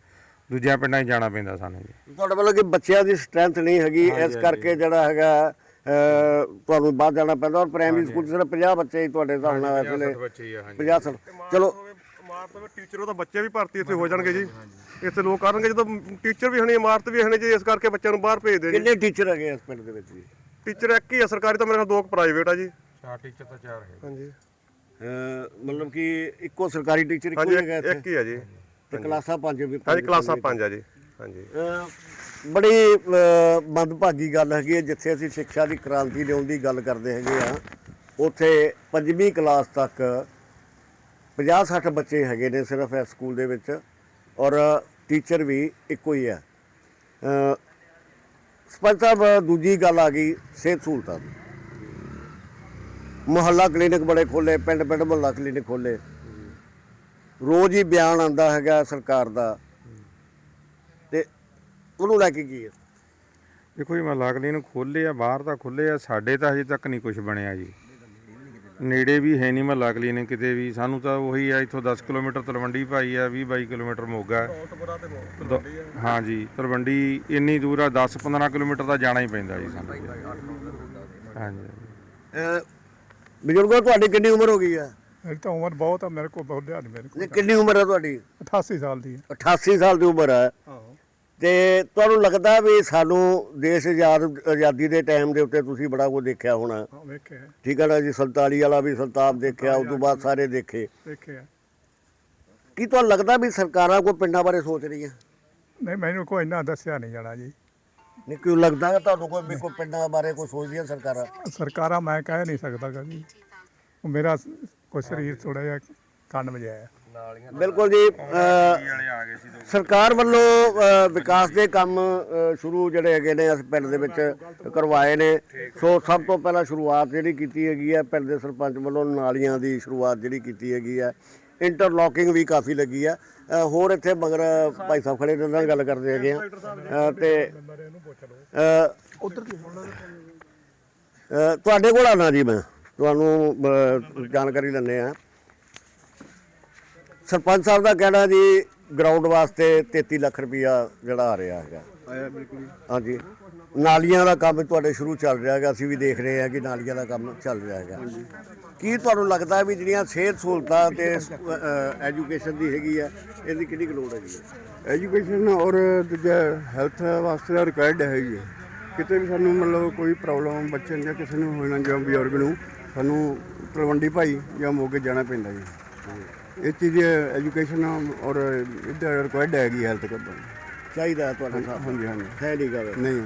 ਦੂਜਿਆਂ ਪਿੰਡਾਂ 'ਚ ਜਾਣਾ ਪੈਂਦਾ ਸਾਨੂੰ ਜੀ। ਤੁਹਾਡੇ ਵੱਲੋਂ ਕਿ ਬੱਚਿਆਂ ਦੀ ਸਟਰੈਂਥ ਨਹੀਂ ਹੈਗੀ ਇਸ ਕਰਕੇ ਜਿਹੜਾ ਹੈਗਾ ਤੁਹਾਨੂੰ ਬਾਹਰ ਜਾਣਾ ਪੈਂਦਾ ਔਰ ਪ੍ਰਾਇਮਰੀ ਸਕੂਲ 'ਚ ਸਿਰਫ 50 ਬੱਚੇ ਹੀ ਤੁਹਾਡੇ ਹਿਸਾਬ ਨਾਲ ਇਸ ਵੇਲੇ ਬੱਚੇ ਹੀ ਆ ਹਾਂਜੀ। 50 ਸੱਠ। ਚਲੋ ਇਮਾਰਤ ਵਿੱਚ ਟੀਚਰ ਉਹ ਤਾਂ ਬੱਚੇ ਵੀ ਭਰਤੀ ਇੱਥੇ ਹੋ ਜਾਣਗੇ ਜੀ। ਇੱਥੇ ਲੋਕ ਕਰਨਗੇ ਜਦੋਂ ਟੀਚਰ ਵੀ ਹਣੀ ਇਮਾਰਤ ਵੀ ਹਣੀ ਜੀ ਇਸ ਕਰਕੇ ਬੱਚਿਆਂ ਨੂੰ ਬਾਹਰ ਭੇਜਦੇ ਜੀ। ਕਿੰਨੇ ਟੀਚਰ ਹੈਗੇ ਇਸ ਪਿੰਡ ਦੇ ਵਿੱਚ ਜੀ? ਟੀਚਰ ਇੱਕ ਹੀ ਆ ਸਰਕਾਰੀ ਤਾਂ ਮੇਰੇ ਨਾਲ ਦੋ ਪ੍ਰਾਈਵੇਟ ਆ ਜੀ। ਚਾਰ ਟੀਚਰ ਤਾਂ ਚਾਰ ਹੈ ਹਾਂਜੀ। ਅ, ਮਤਲਬ ਕਿ ਇੱਕੋ ਸਰਕਾਰੀ ਟੀਚਰ ਇੱਕੋ ਹਾਂਜੀ ਹੀ ਹੈਗਾ ਇੱਕ- ਇੱਥੇ? ਇੱਕ ਹੀ ਆ ਜੀ। ਤੇ ਕਲਾਸਾਂ ਪੰਜ ਵੀ ਹਾਂਜੀ ਕਲਾਸਾਂ ਪੰਜ ਆ ਜੀ। ਹਾਂਜੀ। ਅ, ਬੜੀ ਮੰਦਭਾਗੀ ਗੱਲ ਹੈਗੀ ਹੈ ਜਿੱਥੇ ਅਸੀਂ ਸਿੱਖਿਆ ਦੀ ਕ੍ਰਾਂਤੀ ਲਿਆਉਣ ਦੀ ਗੱਲ ਕਰਦੇ ਹੈਗੇ ਆ। ਉੱਥੇ ਪੰਜਵੀਂ ਕਲਾਸ ਤੱਕ 50 60 ਬੱਚੇ ਹੈਗੇ ਨੇ ਸਿਰਫ ਇਸ ਸਕੂਲ ਦੇ ਵਿੱਚ। ਔਰ ਟੀਚਰ ਵੀ ਇੱਕੋ ਹੀ ਹੈ। ਅ, ਸਰਪੰਚ ਸਾਹਿਬ ਦੂਜੀ ਗੱਲ ਆ ਗਈ ਸਿਹਤ ਸਹੂਲਤਾਂ ਦੀ। ਮੁਹੱਲਾ ਕਲੀਨਿਕ ਬੜੇ ਖੋਲੇ ਪਿੰਡ ਪਿੰਡ ਮੁਹੱਲਾ ਕਲੀਨਿਕ ਖੋਲੇ ਰੋਜ਼ ਹੀ ਬਿਆਨ ਆਉਂਦਾ ਹੈਗਾ ਸਰਕਾਰ ਦਾ। ਤੇ ਉਹਨੂੰ ਲੈ ਕੇ ਕੀ ਹੈ? ਦੇਖੋ ਜੀ ਮੁਹੱਲਾ ਕਲੀਨਿਕ ਖੋਲ੍ਹੇ ਆ ਬਾਹਰ ਤਾਂ ਖੁੱਲੇ ਆ ਸਾਡੇ ਤਾਂ ਅਜੇ ਤੱਕ ਨਹੀਂ ਕੁਝ ਬਣਿਆ ਜੀ। ਨੇੜੇ ਵੀ ਹੈ ਨਹੀਂ ਮਹੱਲਾ ਕਲੀਨਿਕ ਕਿਤੇ ਵੀ। ਸਾਨੂੰ ਤਾਂ ਉਹੀ ਆ ਇੱਥੋਂ 10 ਕਿਲੋਮੀਟਰ ਤਲਵੰਡੀ ਭਾਈ ਆ 20 22 ਕਿਲੋਮੀਟਰ ਮੋਗਾ। ਹੈ। ਦ- ਹਾਂ ਜੀ ਤਲਵੰਡੀ ਇੰਨੀ ਦੂਰ ਆ 10 15 ਕਿਲੋਮੀਟਰ ਤਾਂ ਜਾਣਾ ਹੀ ਪੈਂਦਾ ਜੀ ਸਾਨੂੰ। ਹਾਂਜੀ ਅਹ ਬਜ਼ੁਰਗੋ ਤੁਹਾਡੀ ਕਿੰਨੀ ਉਮਰ ਹੋ ਗਈ ਹੈ ਮੇਰੀ ਤਾਂ ਉਮਰ ਬਹੁਤ ਆ ਮੇਰੇ ਕੋਲ ਬਹੁਤ ਦਿਹਾੜੀ ਮੇਰੇ ਨਹੀਂ, ਕਿੰਨੀ ਉਮਰ ਹੈ ਤੁਹਾਡੀ? ਕੋਲ 88 ਸਾਲ ਦੀ ਹੈ 88 ਸਾਲ ਦੀ ਉਮਰ ਹੈ। ਤੇ ਤੁਹਾਨੂੰ ਲੱਗਦਾ ਵੀ ਸਾਨੂੰ ਦੇਸ਼ ਆਜ਼ਾਦ ਆਜ਼ਾਦੀ ਦੇ ਟਾਈਮ ਦੇ ਉੱਤੇ ਤੁਸੀਂ ਬੜਾ ਕੁਝ ਦੇਖਿਆ ਹੋਣਾ? ਹਾਂ ਵੇਖਿਆ ਠੀਕ ਹੈ ਨਾ ਜੀ 47 ਵਾਲਾ ਵੀ ਸੰਤਾਪ ਦੇਖਿਆ ਉਸ ਤੋਂ ਬਾਅਦ ਸਾਰੇ ਦੇਖੇ। ਵੇਖਿਆ ਕੀ ਤੁਹਾਨੂੰ ਲੱਗਦਾ ਵੀ ਸਰਕਾਰਾਂ ਕੋਈ ਪਿੰਡਾਂ ਬਾਰੇ ਸੋਚ ਰਹੀਆਂ? ਨਹੀਂ ਮੈਨੂੰ ਕੋਈ ਇੰਨਾ ਦੱਸਿਆ ਨਹੀਂ ਜਾਣਾ ਜੀ। ਨਹੀਂ ਕਿਉਂ ਲੱਗਦਾ ਹੈ ਤੁਹਾਨੂੰ ਕੋਈ ਵੀ ਕੋਈ ਪਿੰਡਾਂ ਬਾਰੇ ਕੋਈ ਸੋਚਦੀਆਂ ਸਰਕਾਰਾਂ? ਸਰਕਾਰਾਂ ਮੈਂ ਕਹਿ ਨਹੀਂ ਸਕਦਾ ਕਦੀ ਉਹ ਮੇਰਾ ਕੋਈ ਸਰੀਰ ਥੋੜਾ ਜਿਹਾ ਕੰਨ ਵਜਾਇਆ ਬਿਲਕੁਲ ਜੀ ਸਰਕਾਰ ਵੱਲੋਂ ਵਿਕਾਸ ਦੇ ਕੰਮ ਸ਼ੁਰੂ ਜਿਹੜੇ ਹੈਗੇ ਨੇ ਇਸ ਪਿੰਡ ਦੇ ਵਿੱਚ ਕਰਵਾਏ ਨੇ। ਸੋ ਸਭ ਤੋਂ ਪਹਿਲਾਂ ਸ਼ੁਰੂਆਤ ਜਿਹੜੀ ਕੀਤੀ ਹੈਗੀ ਹੈ ਪਿੰਡ ਦੇ ਸਰਪੰਚ ਵੱਲੋਂ ਨਾਲੀਆਂ ਦੀ ਸ਼ੁਰੂਆਤ ਜਿਹੜੀ ਕੀਤੀ ਹੈਗੀ ਹੈ ਇੰਟਰਲੋਕਿੰਗ ਵੀ ਕਾਫੀ ਲੱਗੀ ਆ ਅਹ, ਹੋਰ ਇੱਥੇ ਮਗਰ ਭਾਈ ਸਾਹਿਬ ਖੜੇ ਨੇ ਨਾਲ ਗੱਲ ਕਰਦੇ ਹੈਗੇ ਆ ਤੇ ਤੁਹਾਡੇ ਕੋਲ ਆਣਾ ਜੀ ਮੈਂ ਤੁਹਾਨੂੰ ਜਾਣਕਾਰੀ ਲੈਣੇ ਆ ਸਰਪੰਚ ਸਾਹਿਬ ਦਾ ਕਹਿਣਾ ਜੀ ਗਰਾਊਂਡ ਵਾਸਤੇ 33 ਲੱਖ ਰੁਪਇਆ ਜਿਹੜਾ ਆ ਰਿਹਾ ਹੈਗਾ। ਆਇਆ ਬਿਲਕੁਲ ਹਾਂਜੀ। ਨਾਲੀਆਂ ਦਾ ਕੰਮ ਤੁਹਾਡੇ ਸ਼ੁਰੂ ਚੱਲ ਰਿਹਾ ਹੈਗਾ ਅਸੀਂ ਵੀ ਦੇਖ ਰਹੇ ਹਾਂ ਕਿ ਨਾਲੀਆਂ ਦਾ ਕੰਮ ਚੱਲ ਰਿਹਾ ਹੈਗਾ। ਕੀ ਤੁਹਾਨੂੰ ਲੱਗਦਾ ਵੀ ਜਿਹੜੀਆਂ ਸਿਹਤ ਸਹੂਲਤਾਂ ਤੇ ਐਜੂਕੇਸ਼ਨ ਦੀ ਹੈਗੀ ਆ ਇਹਦੀ ਕਿੰਨੀ ਕੁ ਲੋੜ ਹੈਗੀ ਹੈ ਐਜੂਕੇਸ਼ਨ ਔਰ ਦੂਜਾ ਹੈਲਥ ਵਾਸਤੇ ਰਿਕੁਆਇਰਡ ਹੈ ਜੀ ਕਿਤੇ ਵੀ ਸਾਨੂੰ ਮਤਲਬ ਕੋਈ ਪ੍ਰੋਬਲਮ ਬੱਚੇ ਨੂੰ ਜਾਂ ਕਿਸੇ ਨੂੰ ਹੋਣਾ ਜਾਂ ਬਜ਼ੁਰਗ ਨੂੰ ਸਾਨੂੰ ਤਲਵੰਡੀ ਭਾਈ ਜਾਂ ਮੋਗੇ ਜਾਣਾ ਪੈਂਦਾ ਜੀ। ਇਹ ਚੀਜ਼ ਐਜੂਕੇਸ਼ਨ ਔਰ ਇਹਦਾ ਰਿਕੁਆਇਰਡ ਹੈਗੀ ਹੈਲਥ ਕਰਦਾ ਚਾਹੀਦਾ ਹੈ ਤੁਹਾਡੇ ਸਾਹਮਣੇ ਹਾਂਜੀ ਹਾਂਜੀ। ਹੈ ਨਹੀਂ ਗਾ ਵੈਸੇ। ਨਹੀਂ।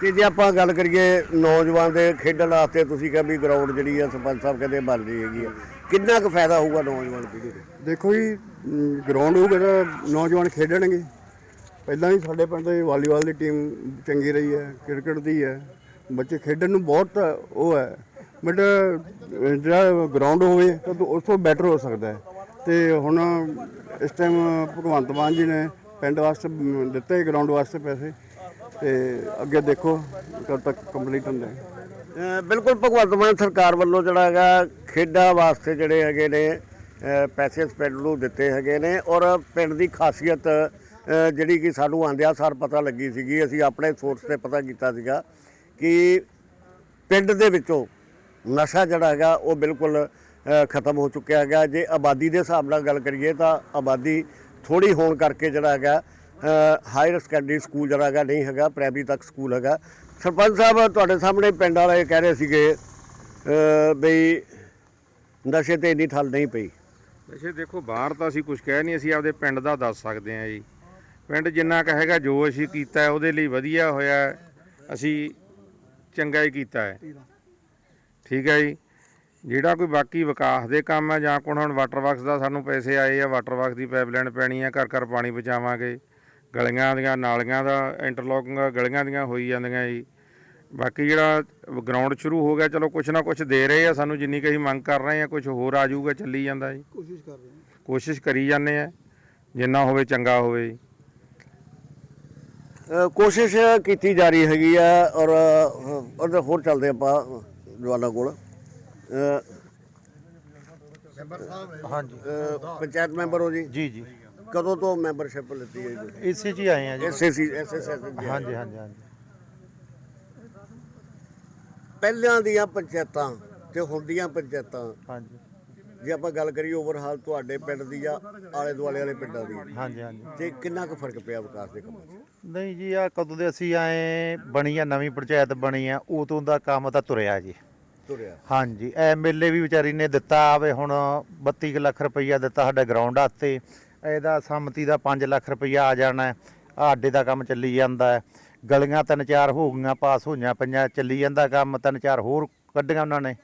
ਤੇ ਜੇ ਆਪਾਂ ਗੱਲ ਕਰੀਏ ਨੌਜਵਾਨ ਦੇ ਖੇਡਣ ਵਾਸਤੇ ਤੁਸੀਂ ਕਿਹਾ ਵੀ ਗਰਾਊਂਡ ਜਿਹੜੀ ਆ ਸਰਪੰਚ ਸਾਹਿਬ ਕਹਿੰਦੇ ਬਣ ਰਹੀ ਹੈਗੀ ਆ। ਕਿੰਨਾ ਕੁ ਫਾਇਦਾ ਹੋਊਗਾ ਨੌਜਵਾਨ ਪੀੜ੍ਹੀ ਦੇ ਦੇਖੋ ਜੀ ਗਰਾਊਂਡ ਹੋਊਗਾ ਤਾਂ ਨੌਜਵਾਨ ਖੇਡਣਗੇ। ਪਹਿਲਾਂ ਵੀ ਸਾਡੇ ਪਿੰਡ ਦੀ ਵਾਲੀਬਾਲ ਦੀ ਟੀਮ ਚੰਗੀ ਰਹੀ ਹੈ ਕ੍ਰਿਕਟ ਦੀ ਹੈ। ਬੱਚੇ ਖੇਡਣ ਨੂੰ ਬਹੁਤ ਉਹ ਹੈ। ਬਟ ਜਿਹੜਾ ਗਰਾਊਂਡ ਹੋਵੇ ਤਾਂ ਉਸ ਤੋਂ ਬੈਟਰ ਹੋ ਸਕਦਾ ਹੈ। ਤੇ ਹੁਣ ਇਸ ਟਾਈਮ ਭਗਵੰਤ ਮਾਨ ਜੀ ਨੇ ਪਿੰਡ ਵਾਸਤੇ ਦਿੱਤੇ ਗਰਾਊਂਡ ਵਾਸਤੇ ਪੈਸੇ ਤੇ ਅੱਗੇ ਦੇਖੋ ਕਦ ਤੱਕ ਕੰਪਲੀਟ ਹੁੰਦਾ ਬਿਲਕੁਲ ਭਗਵੰਤ ਮਾਨ ਸਰਕਾਰ ਵੱਲੋਂ ਜਿਹੜਾ ਹੈਗਾ ਖੇਡਾਂ ਵਾਸਤੇ ਜਿਹੜੇ ਹੈਗੇ ਨੇ ਪੈਸੇ ਪਿੰਡ ਨੂੰ ਦਿੱਤੇ ਹੈਗੇ ਨੇ ਔਰ ਪਿੰਡ ਦੀ ਖਾਸੀਅਤ ਜਿਹੜੀ ਕਿ ਸਾਨੂੰ ਆਂਦਿਆਂ ਸਾਰ ਪਤਾ ਲੱਗੀ ਸੀਗੀ, ਅਸੀਂ ਆਪਣੇ ਸੋਰਸ ਤੇ ਪਤਾ ਕੀਤਾ ਸੀਗਾ ਕਿ ਪਿੰਡ ਦੇ ਵਿੱਚੋਂ ਨਸ਼ਾ ਜਿਹੜਾ ਹੈਗਾ ਉਹ ਬਿਲਕੁਲ ਖਤਮ ਹੋ ਚੁੱਕਿਆ ਹੈਗਾ। ਜੇ ਆਬਾਦੀ ਦੇ ਹਿਸਾਬ ਨਾਲ ਗੱਲ ਕਰੀਏ ਤਾਂ ਆਬਾਦੀ ਥੋੜੀ ਹੋਣ ਕਰਕੇ ਜਿਹੜਾ ਹੈਗਾ ਹਾਇਰ ਸੈਕੰਡਰੀ ਸਕੂਲ ਜਿਹੜਾ ਹੈਗਾ ਨਹੀਂ ਹੈਗਾ ਪ੍ਰਾਇਮਰੀ ਤੱਕ ਸਕੂਲ ਹੈਗਾ। ਸਰਪੰਚ ਸਾਹਿਬ, ਤੁਹਾਡੇ ਸਾਹਮਣੇ ਪਿੰਡ ਵਾਲੇ ਕਹਿ ਰਹੇ ਸੀਗੇ ਬਈ ਨਸ਼ੇ ਤੇ ਇੰਨੀ ਠੱਲ ਨਹੀਂ ਪਈ। ਵੈਸੇ ਦੇਖੋ, ਬਾਹਰ ਤਾਂ ਅਸੀਂ ਕੁਝ ਕਹਿ ਨਹੀਂ, ਅਸੀਂ ਆਪਦੇ ਪਿੰਡ ਦਾ ਦੱਸ ਸਕਦੇ ਹਾਂ ਜੀ। ਪਿੰਡ ਜਿੰਨਾ ਕੁ ਹੈਗਾ, ਜੋ ਅਸੀਂ ਕੀਤਾ ਉਹਦੇ ਲਈ ਵਧੀਆ ਹੋਇਆ ਅਸੀਂ ਚੰਗਾ ਹੀ ਕੀਤਾ ਹੈ। ਠੀਕ ਹੈ ਜੀ। ਜਿਹੜਾ ਕੋਈ ਬਾਕੀ ਵਿਕਾਸ ਦੇ ਕੰਮ ਹੈ ਜਾਂ ਕੋਣ ਹੁਣ ਵਾਟਰ ਵਰਕਸ ਦਾ ਸਾਨੂੰ ਪੈਸੇ ਆਏ ਆ ਵਾਟਰ ਵਰਕਸ ਦੀ ਪਾਈਪਲਾਈਨ ਪੈਣੀ ਆ ਘਰ ਘਰ ਪਾਣੀ ਪਹੁੰਚਾਵਾਂਗੇ ਗਲੀਆਂ ਦੀਆਂ ਨਾਲੀਆਂ ਦਾ ਇੰਟਰਲੋਕਿੰਗ ਗਲੀਆਂ ਦੀਆਂ ਹੋਈ ਜਾਂਦੀਆਂ ਜੀ। ਬਾਕੀ ਜਿਹੜਾ ਗਰਾਊਂਡ ਸ਼ੁਰੂ ਹੋ ਗਿਆ ਚਲੋ ਕੁਛ ਨਾ ਕੁਛ ਦੇ ਰਹੇ ਆ ਸਾਨੂੰ ਜਿੰਨੀ ਕਹੀ ਮੰਗ ਕਰ ਰਹੇ ਆ ਕੁਛ ਹੋਰ ਆ ਜਾਊਗਾ ਚੱਲੀ ਜਾਂਦਾ ਜੀ। ਕੋਸ਼ਿਸ਼ ਕਰ ਰਹੇ ਹਾਂ। ਕੋਸ਼ਿਸ਼ ਕਰੀ ਜਾਂਦੇ ਆ ਜਿੰਨਾ ਹੋਵੇ ਚੰਗਾ ਹੋਵੇ। ਜੀ ਕੋਸ਼ਿਸ਼ ਕੀਤੀ ਜਾ ਰਹੀ ਹੈਗੀ ਆ ਔਰ ਉਹਦੇ ਹੋਰ ਚੱਲਦੇ ਆਪਾਂ ਜਵਾਨਾਂ ਕੋਲ। ਪੰਚਾਇਤ ਮੈਂਬਰ ਹੋ ਜੀ? ਜੀ ਜੀ। ਕਦੋਂ ਤੋਂ ਮੈਂਬਰਸ਼ਿਪ ਲਿੱਤੀ ਹੈ ਜੀ? ਇਸੇ 'ਚ ਹੀ ਆਏ ਆ ਜੀ। ਐਸਐਸਸੀ ਐਸਐਸਐਸ ਹਾਂਜੀ ਹਾਂਜੀ ਹਾਂਜੀ। ਪਹਿਲਾਂ ਦੀਆਂ ਪੰਚਾਇਤਾਂ ਤੇ ਹੁਣ ਦੀਆਂ ਪੰਚਾਇਤਾਂ। ਹਾਂਜੀ। ਜੇ ਆਪਾਂ ਗੱਲ ਕਰੀਏ ਓਵਰਹਾਲ ਤੁਹਾਡੇ ਪਿੰਡ ਦੀ ਜਾਂ ਆਲੇ ਦੁਆਲੇ ਵਾਲੇ ਪਿੰਡਾਂ ਦੀ ਹਾਂਜੀ ਹਾਂਜੀ। ਤੇ ਕਿੰਨਾ ਕੁ ਫ਼ਰਕ ਪਿਆ ਵਿਕਾਸ ਦੇ ਕੰਮਾਂ 'ਚ? ਨਹੀਂ ਜੀ ਆ ਕਦੋਂ ਦੇ ਅਸੀਂ ਆਏ ਬਣੀ ਆ ਨਵੀਂ ਪੰਚਾਇਤ ਬਣੀ ਆ ਉਦੋਂ ਦਾ ਕੰਮ ਤਾਂ ਤੁਰਿਆ ਜੀ। ਤੁਰਿਆ। ਹਾਂਜੀ ਐਮਐਲਏ ਵੀ ਵਿਚਾਰੀ ਨੇ ਦਿੱਤਾ ਆਵੇ ਹੁਣ 32 ਕੁ ਲੱਖ ਰੁਪਈਆ ਦਿੱਤਾ ਸਾਡੇ ਗਰਾਊਂਡ ਵਾਸਤੇ। ਇਹਦਾ ਸੰਮਤੀ ਦਾ 5 ਲੱਖ ਰੁਪਈਆ ਆ ਜਾਣਾ ਹੈ। ਅੱਡੇ ਦਾ ਕੰਮ ਚੱਲੀ ਜਾਂਦਾ ਹੈ। ਗਲੀਆਂ ਤਿੰਨ ਚਾਰ ਹੋ ਗਈਆਂ ਪਾਸ ਹੋਈਆਂ ਪਈਆਂ ਚੱਲੀ ਜਾਂਦਾ ਕੰਮ ਤਿੰਨ ਚਾਰ ਹੋਰ ਕੱਢੀਆਂ ਉਹਨਾਂ ਨੇ।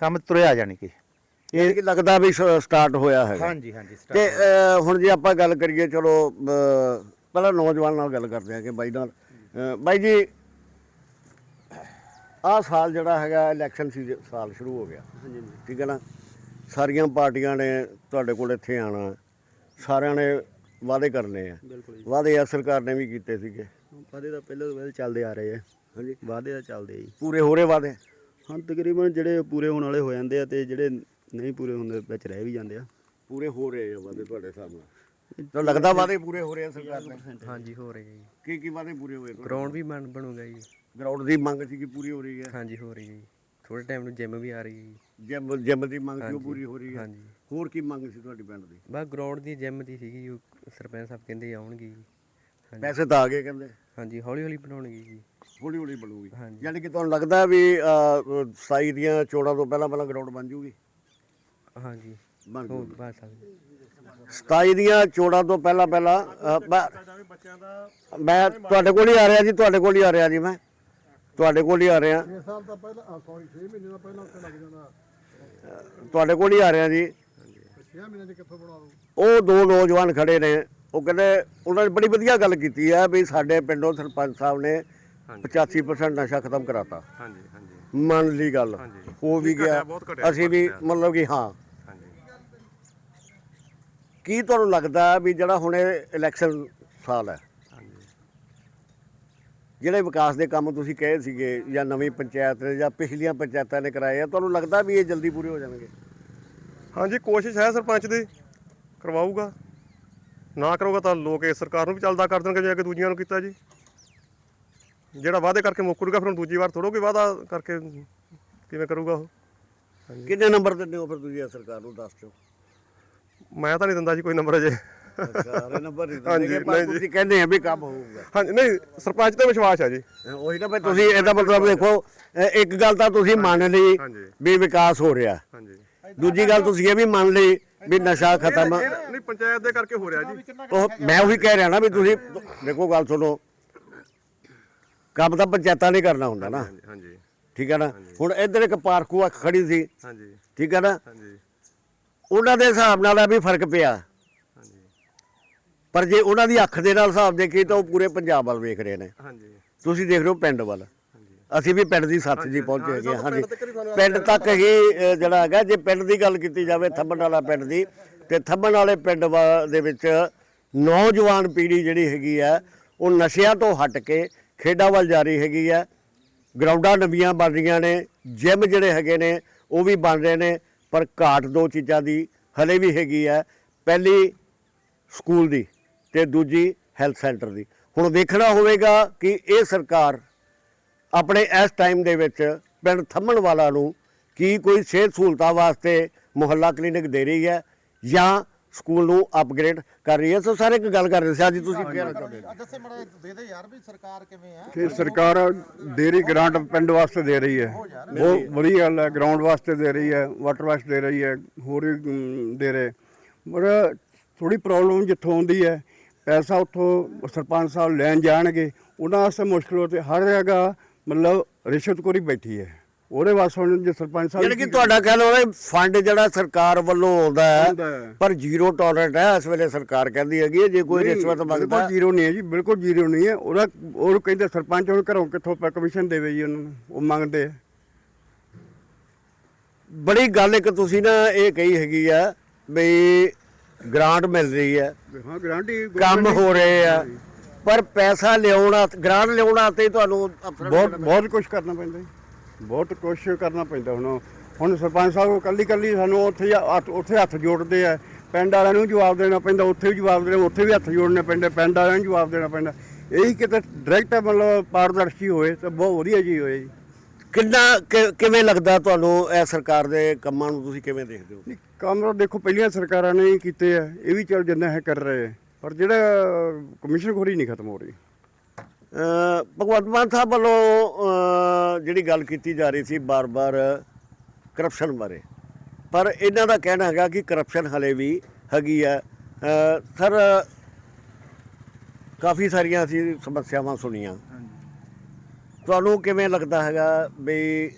ਕੰਮ ਤੁਰਿਆ ਜਾਣੀ ਕਿ। ਇਹ ਕਿ ਲੱਗਦਾ ਵੀ ਸਟਾਰਟ ਹੋਇਆ ਹੈਗਾ। ਹਾਂਜੀ ਹਾਂਜੀ ਤੇ ਅਹ, ਹੁਣ ਜੇ ਆਪਾਂ ਗੱਲ ਕਰੀਏ ਚਲੋ ਅਹ, ਪਹਿਲਾਂ ਨੌਜਵਾਨ ਨਾਲ ਗੱਲ ਕਰਦੇ ਹਾਂ ਕਿ ਬਾਈ ਨਾਲ। ਅਹ, ਬਾਈ ਜੀ ਆਹ ਸਾਲ ਜਿਹੜਾ ਹੈਗਾ ਇਲੈਕਸ਼ਨ ਸੀ ਸਾਲ ਸ਼ੁਰੂ ਹੋ ਗਿਆ। ਠੀਕ ਹੈ ਨਾ? ਸਾਰੀਆਂ ਪਾਰਟੀਆਂ ਨੇ ਤੁਹਾਡੇ ਕੋਲ ਇੱਥੇ ਆਣਾ ਸਾਰਿਆਂ ਨੇ ਵਾਅਦੇ ਕਰਨੇ ਆ। ਵਾਅਦੇ ਆ ਸਰਕਾਰ ਨੇ ਵੀ ਕੀਤੇ ਸੀਗੇ। ਵਾਦੇ ਤਾਂ ਪਹਿਲਾਂ ਤੋਂ ਪਹਿਲਾਂ ਚੱਲਦੇ ਆ ਰਹੇ ਆ। ਹਾਂਜੀ। ਵਾਅਦੇ ਤਾਂ ਚੱਲਦੇ ਆ ਜੀ। ਪੂਰੇ ਹੋ ਰਹੇ ਵਾਦੇ ਹਾਂ ਤਕਰੀਬਨ ਜਿਹੜੇ ਪੂਰੇ ਹੋਣ ਵਾਲੇ ਹੋ ਜਾਂਦੇ ਆ ਤੇ ਜਿਹੜੇ ਨਹੀਂ ਪੂਰੇ ਹੁੰਦੇ ਵਿੱਚ ਰਹਿ ਵੀ ਜਾਂਦੇ ਆ। ਪੂਰੇ ਹੋ ਰਹੇ ਆ ਵਾਦੇ ਤੁਹਾਡੇ ਨਾਲ? ਤਾਂ ਲੱਗਦਾ ਵਾਦੇ ਪੂਰੇ ਹੋ ਰਹੇ ਆ ਸਰਕਾਰ ਦੇ? ਹਾਂਜੀ ਹੋ ਰਹੀ ਜੀ। ਕੀ ਕੀ ਵਾਦੇ ਪੂਰੇ ਹੋਏ? ਗਰਾਊਂਡ ਵੀ ਬਣ ਬਣੂਗਾ ਜੀ। ਗਰਾਊਂਡ ਦੀ ਮੰਗ ਸੀ ਕਿ ਪੂਰੀ ਹੋ ਰਹੀ ਹੈ। ਹਾਂਜੀ ਹੋ ਰਹੀ ਹੈ ਜੀ। ਥੋੜੇ ਟਾਈਮ ਨੂੰ ਜਿਮ ਵੀ ਆ ਰਹੀ ਹੈ ਜੀ। ਜਿਮ ਜਿਮ ਦੀ ਮੰਗ ਸੀ ਉਹ ਪੂਰੀ ਹੋ ਰਹੀ ਹੈ। ਹਾਂਜੀ। ਹੋਰ ਕੀ ਮੰਗ ਸੀ ਤੁਹਾਡੀ ਪਿੰਡ ਦੀ? ਬਸ ਗਰਾਊਂਡ ਦੀ ਜਿਮ ਦੀ ਸੀਗੀ ਉਹ ਸਰਪੰਚ ਸਾਹਿਬ ਕਹਿੰਦੇ ਆਉਣਗੇ ਜੀ। ਹਾਂਜੀ। ਪੈਸੇ ਤਾਂ ਆ ਗਏ ਕਹਿੰਦੇ। ਹਾਂਜੀ ਹੌਲੀ ਹੌਲੀ ਬਣਾਉਣਗੇ ਜੀ। ਹੌਲੀ ਹੌਲੀ ਬਣੂਗੀ। ਹਾਂਜੀ। ਯਾਨੀ ਕਿ ਤੁਹਾਨੂੰ ਲੱਗਦਾ ਵੀ ਅ, ਸਾਈ ਦੀਆਂ ਚੋੜਾਂ ਤੋਂ ਪਹਿਲਾਂ ਪਹਿਲਾਂ ਗਰਾਊਂਡ ਬਣ ਜੂਗੀ? ਹਾਂਜੀ। ਬਣ ਹੋ ਜੂਗੀ। ਬਣ ਸਕਦੀ 27 ਦੀਆਂ ਚੋੜਾਂ ਤੋਂ ਪਹਿਲਾਂ ਪਹਿਲਾਂ ਅ, ਮੈਂ ਤੁਹਾਡੇ ਕੋਲ ਹੀ ਆ ਰਿਹਾ ਜੀ ਤੁਹਾਡੇ ਕੋਲ ਹੀ ਆ ਰਿਹਾ ਜੀ ਮੈਂ। ਤੁਹਾਡੇ ਕੋਲ ਹੀ ਆ ਰਿਹਾ 6 ਸਾਲ ਤਾਂ ਪਹਿਲਾਂ ਸੌਰੀ 6 ਮਹੀਨੇ ਦਾ ਪਹਿਲਾਂ ਉੱਥੇ ਲੱਗ ਜਾਣਾ ਤੁਹਾਡੇ ਕੋਲ ਹੀ ਆ ਰਿਹਾ ਜੀ। 6 ਮਹੀਨੇ ਦੇ ਕਿੱਥੋਂ ਬਣਾ ਉਹ ਦੋ ਨੌਜਵਾਨ ਖੜੇ ਨੇ। ਉਹ ਕਹਿੰਦੇ ਉਹਨਾਂ ਨੇ ਬੜੀ ਵਧੀਆ ਗੱਲ ਕੀਤੀ ਆ ਵੀ ਸਾਡੇ ਪਿੰਡੋਂ ਸਰਪੰਚ ਸਾਹਿਬ ਨੇ 85% ਨਸ਼ਾ ਖਤਮ ਕਰਾਤਾ। ਹਾਂਜੀ ਹਾਂਜੀ। ਮੰਨ ਲਈ ਗੱਲ। ਹਾਂਜੀ। ਹੋ ਵੀ ਗਿਆ। ਅਸੀਂ ਵੀ ਮਤਲਬ ਕਿ ਹਾਂ। ਹਾਂਜੀ। ਕੀ ਤੁਹਾਨੂੰ ਲੱਗਦਾ ਵੀ ਜਿਹੜਾ ਹੁਣ ਇਹ ਇਲੈਕਸ਼ਨ ਸਾਲ ਹੈ ਜਿਹੜੇ ਵਿਕਾਸ ਦੇ ਕੰਮ ਤੁਸੀਂ ਕਹੇ ਸੀਗੇ ਜਾਂ ਨਵੀਂ ਪੰਚਾਇਤ ਨੇ ਜਾਂ ਪਿਛਲੀਆਂ ਪੰਚਾਇਤਾਂ ਨੇ ਕਰਾਏ ਆ ਤੁਹਾਨੂੰ ਲੱਗਦਾ ਵੀ ਇਹ ਜਲਦੀ ਪੂਰੇ ਹੋ ਜਾਣਗੇ? ਹਾਂਜੀ ਕੋਸ਼ਿਸ਼ ਹੈ ਸਰਪੰਚ ਦੀ ਕਰਵਾਊਗਾ। ਨਾ ਕਰੂਗਾ ਤਾਂ ਲੋਕ ਇਸ ਸਰਕਾਰ ਨੂੰ ਵੀ ਚੱਲਦਾ ਕਰ ਦੇਣਗੇ ਜਿਵੇਂ ਕਿ ਦੂਜੀਆਂ ਨੂੰ ਕੀਤਾ ਜੀ। ਜਿਹੜਾ ਵਾਅਦੇ ਕਰਕੇ ਮੁੱਕਰੂਗਾ ਫਿਰ ਦੂਜੀ ਵਾਰ ਥੋੜੋ ਕੋਈ ਵਾਅਦਾ ਕਰਕੇ ਕਿਵੇਂ ਕਰੂਗਾ ਉਹ? ਕਿੰਨੇ ਨੰਬਰ ਦਿੰਦੇ ਹੋ ਫਿਰ ਤੁਸੀਂ ਇਹ ਸਰਕਾਰ ਨੂੰ ਦੱਸ ਦਿਓ। ਮੈਂ ਤਾਂ ਨਹੀਂ ਦਿੰਦਾ ਜੀ ਕੋਈ ਨੰਬਰ ਅਜੇ। ਸਾਰੇ ਨੰਬਰ ਨਹੀਂ ਹਾਂਜੀ, ਦਿੰਦੇ ਪਰ ਨਹੀਂ ਜੀ। ਤੁਸੀਂ ਕਹਿੰਦੇ ਆ ਵੀ ਕੰਮ ਹੋਊਗਾ। ਹਾਂਜੀ ਨਹੀਂ ਸਰਪੰਚ ਤੇ ਵਿਸ਼ਵਾਸ ਹੈ ਜੀ। ਉਹੀ ਨਾ ਵੀ ਤੁਸੀਂ ਇਹਦਾ ਮਤਲਬ ਦੇਖੋ ਅ, ਇੱਕ ਗੱਲ ਤਾਂ ਤੁਸੀਂ ਮੰਨ ਲਈ ਹਾਂਜੀ। ਵੀ ਵਿਕਾਸ ਹੋ ਰਿਹਾ। ਹਾਂਜੀ। ਦੂਜੀ ਗੱਲ ਤੁਸੀਂ ਇਹ ਵੀ ਮੰਨ ਲਈ ਵੀ ਨਸ਼ਾ ਖਤਮ ਇਹ ਨਹੀਂ ਪੰਚਾਇਤ ਦੇ ਕਰਕੇ ਹੋ ਰਿਹਾ ਜੀ। ਉਹ ਮੈਂ ਉਹੀ ਕਹਿ ਰਿਹਾ ਨਾ ਵੀ ਤੁਸੀਂ ਦੇਖੋ ਗੱਲ ਸੁਣੋ। ਕੰਮ ਤਾਂ ਪੰਚਾਇਤਾਂ ਨੇ ਕਰਨਾ ਹੁੰਦਾ ਨਾ। ਹਾਂਜੀ ਹਾਂਜੀ ਠੀਕ ਹੈ ਨਾ? ਹੁਣ ਇੱਧਰ ਇੱਕ ਪਾਰਕੂ ਅੱਖ ਖੜੀ ਸੀ। ਹਾਂਜੀ। ਠੀਕ ਹੈ ਨਾ? ਹਾਂਜੀ। ਉਹਨਾਂ ਦੇ ਹਿਸਾਬ ਨਾਲ ਆ ਵੀ ਫ਼ਰਕ ਪਿਆ। ਪਰ ਜੇ ਉਹਨਾਂ ਦੀ ਅੱਖ ਦੇ ਨਾਲ ਹਿਸਾਬ ਦੇਖੀ ਤਾਂ ਉਹ ਪੂਰੇ ਪੰਜਾਬ ਵੱਲ ਵੇਖ ਰਹੇ ਨੇ। ਹਾਂਜੀ। ਤੁਸੀਂ ਦੇਖ ਰਹੇ ਹੋ ਪਿੰਡ ਵੱਲ। ਅਸੀਂ ਵੀ ਪਿੰਡ ਦੀ ਸੱਥ ਜੀ ਪਹੁੰਚੇ ਹੈਗੇ ਹਾਂ ਹਾਂਜੀ। ਪਿੰਡ ਤੱਕ ਹੀ ਜਿਹੜਾ ਹੈਗਾ ਜੇ ਪਿੰਡ ਦੀ ਗੱਲ ਕੀਤੀ ਜਾਵੇ ਥੰਮਣ ਵਾਲਾ ਪਿੰਡ ਦੀ ਤੇ ਥੰਮਣ ਵਾਲੇ ਪਿੰਡ ਦੇ ਵਿੱਚ ਨੌਜਵਾਨ ਪੀੜ੍ਹੀ ਜਿਹੜੀ ਹੈਗੀ ਆ ਉਹ ਨਸ਼ਿਆਂ ਤੋਂ ਹਟ ਕੇ ਖੇਡਾਂ ਵੱਲ ਜਾ ਰਹੀ ਹੈਗੀ ਆ। ਗਰਾਊਂਡਾਂ ਨਵੀਆਂ ਬਣ ਰਹੀਆਂ ਨੇ ਜਿਮ ਜਿਹੜੇ ਹੈਗੇ ਨੇ ਉਹ ਵੀ ਬਣ ਰਹੇ ਨੇ ਪਰ ਘਾਟ ਦੋ ਚੀਜ਼ਾਂ ਦੀ ਹਲੇ ਵੀ ਹੈਗੀ ਆ। ਪਹਿਲੀ ਸਕੂਲ ਦੀ। ਤੇ ਦੂਜੀ ਹੈਲਥ ਸੈਂਟਰ ਦੀ। ਹੁਣ ਵੇਖਣਾ ਹੋਵੇਗਾ ਕਿ ਇਹ ਸਰਕਾਰ ਆਪਣੇ ਇਸ ਟਾਈਮ ਦੇ ਵਿੱਚ ਪਿੰਡ ਥੰਮਣ ਵਾਲਾ ਨੂੰ ਕੀ ਕੋਈ ਸਿਹਤ ਸਹੂਲਤਾਂ ਵਾਸਤੇ ਮੁਹੱਲਾ ਕਲੀਨਿਕ ਦੇ ਰਹੀ ਹੈ ਜਾਂ ਸਕੂਲ ਨੂੰ ਅਪਗ੍ਰੇਡ ਕਰ ਰਹੀ ਹੈ। ਸੋ ਸਾਰੇ ਇੱਕ ਗੱਲ ਕਰ ਰਹੇ ਸੀ ਅੱਜ ਤੁਸੀਂ ਕਹਿਣਾ ਚਾਹੁੰਦੇ ਹੋ? ਕਿ ਸਰਕਾਰ ਡੇਰੀ ਗ੍ਰਾਂਟ ਪਿੰਡ ਵਾਸਤੇ ਦੇ ਰਹੀ ਹੈ। ਬਹੁਤ ਵਧੀਆ ਗੱਲ ਹੈ ਗਰਾਊਂਡ ਵਾਸਤੇ ਦੇ ਰਹੀ ਹੈ ਵਾਟਰ ਵਾਸਤੇ ਦੇ ਰਹੀ ਹੈ ਹੋਰ ਵੀ ਦੇ ਰਹੇ। ਪਰ ਥੋੜੀ ਪ੍ਰੋਬਲਮ ਜਿੱਥੋਂ ਆਉਂਦੀ ਹੈ ਪੈਸਾ ਉੱਥੋਂ ਸਰਪੰਚ ਸਾਹਿਬ ਲੈਣ ਜਾਣਗੇ ਉਹਨਾਂ ਵਾਸਤੇ ਮੁਸ਼ਕਲ ਹੋ ਤੇ ਹਰ ਜਗ੍ਹਾ ਮਤਲਬ ਰਿਸ਼ਵਤਖੋਰੀ ਬੈਠੀ ਹੈ। ਉਹਦੇ ਵਾਸਤੇ ਹੁਣ ਜੇ ਸਰਪੰਚ ਸਾਹਿਬ ਯਾਨੀ ਕਿ ਤੁਹਾਡਾ ਕਹਿਣਾ ਉਹ ਫੰਡ ਜਿਹੜਾ ਸਰਕਾਰ ਵੱਲੋਂ ਆਉਂਦਾ ਹੈ। ਪਰ ਜ਼ੀਰੋ ਟੋਲਰੈਂਟ ਹੈ ਇਸ ਵੇਲੇ ਸਰਕਾਰ ਕਹਿੰਦੀ ਹੈਗੀ ਹੈ ਜੇ ਕੋਈ ਰਿਸ਼ਵਤ ਮੰਗਦਾ ਬਿਲਕੁਲ ਜ਼ੀਰੋ ਨਹੀਂ ਹੈ ਜੀ ਬਿਲਕੁਲ ਜ਼ੀਰੋ ਨਹੀਂ ਹੈ। ਉਹਦਾ ਉਹ ਕਹਿੰਦੇ ਸਰਪੰਚ ਹੁਣ ਘਰੋਂ ਕਿੱਥੋਂ ਕਮਿਸ਼ਨ ਦੇਵੇ ਜੀ ਉਹਨਾਂ ਨੂੰ ਉਹ ਮੰਗਦੇ ਆ। ਬੜੀ ਗੱਲ ਇੱਕ ਤੁਸੀਂ ਨਾ ਇਹ ਕਹੀ ਹੈਗੀ ਆ ਵੀ ਗ੍ਰਾਂਟ ਮਿਲ ਰਹੀ ਹੈ। ਹਾਂ ਗਾਰੰਟੀ ਕੰਮ ਹੋ ਰਹੇ ਆ। ਪਰ ਪੈਸਾ ਲਿਆਉਣਾ ਗ੍ਰਾਂਟ ਲਿਆਉਣਾ ਤੇ ਤੁਹਾਨੂੰ ਅਫਸਰਾਂ ਬਹੁਤ ਬਹੁਤ ਕੁਝ ਕਰਨਾ ਪੈਂਦਾ ਜੀ। ਬਹੁਤ ਕੁਝ ਕਰਨਾ ਪੈਂਦਾ ਹੁਣ। ਹੁਣ ਸਰਪੰਚ ਸਾਹਿਬ ਕੱਲੀ ਕੱਲੀ ਸਾਨੂੰ ਉੱਥੇ ਹੀ ਹੱਥ- ਉੱਥੇ ਹੱਥ ਜੋੜਦੇ ਆ। ਪਿੰਡ ਵਾਲਿਆਂ ਨੂੰ ਜਵਾਬ ਦੇਣਾ ਪੈਂਦਾ ਉੱਥੇ ਵੀ ਜਵਾਬ ਦੇਣਾ ਉੱਥੇ ਵੀ ਹੱਥ ਜੋੜਨੇ ਪੈਂਦੇ ਪਿੰਡ ਵਾਲਿਆਂ ਨੂੰ ਜਵਾਬ ਦੇਣਾ ਪੈਂਦਾ। ਇਹੀ ਕਿਤੇ ਡਾਇਰੈਕਟ ਮਤਲਬ ਪਾਰਦਰਸ਼ੀ ਹੋਏ ਤਾਂ ਬਹੁਤ ਵਧੀਆ ਜੀ ਹੋਏ ਜੀ। ਕਿੰਨਾ ਕਿ- ਕਿਵੇਂ ਲੱਗਦਾ ਤੁਹਾਨੂੰ ਇਹ ਸਰਕਾਰ ਦੇ ਕੰਮਾਂ ਨੂੰ ਤੁਸੀਂ ਕਿਵੇਂ ਦੇਖਦੇ ਹੋ? ਨਹੀਂ, ਕੰਮ ਤਾਂ ਦੇਖੋ ਪਹਿਲੀਆਂ ਸਰਕਾਰਾਂ ਨੇ ਹੀ ਕੀਤੇ ਆ ਇਹ ਵੀ ਚੱਲ ਜਿੰਨਾ ਹੈ ਕਰ ਰਹੇ ਆ। ਪਰ ਜਿਹੜਾ ਕਮਿਸ਼ਨ ਖੋਰੀ ਨਹੀਂ ਖਤਮ ਹੋ ਰਹੀ। ਭਗਵੰਤ ਮਾਨ ਸਾਹਿਬ ਵੱਲੋਂ ਜਿਹੜੀ ਗੱਲ ਕੀਤੀ ਜਾ ਰਹੀ ਸੀ ਬਾਰ-ਬਾਰ ਕਰਪਸ਼ਨ ਬਾਰੇ ਪਰ ਇਹਨਾਂ ਦਾ ਕਹਿਣਾ ਹੈਗਾ ਕਿ ਕਰਪਸ਼ਨ ਹਲੇ ਵੀ ਹੈਗੀ ਹੈ ਅਹ ਸਰ ਕਾਫੀ ਸਾਰੀਆਂ ਅਸੀਂ ਸਮੱਸਿਆਵਾਂ ਸੁਣੀਆਂ। ਤੁਹਾਨੂੰ ਕਿਵੇਂ ਲੱਗਦਾ ਹੈਗਾ ਵੀ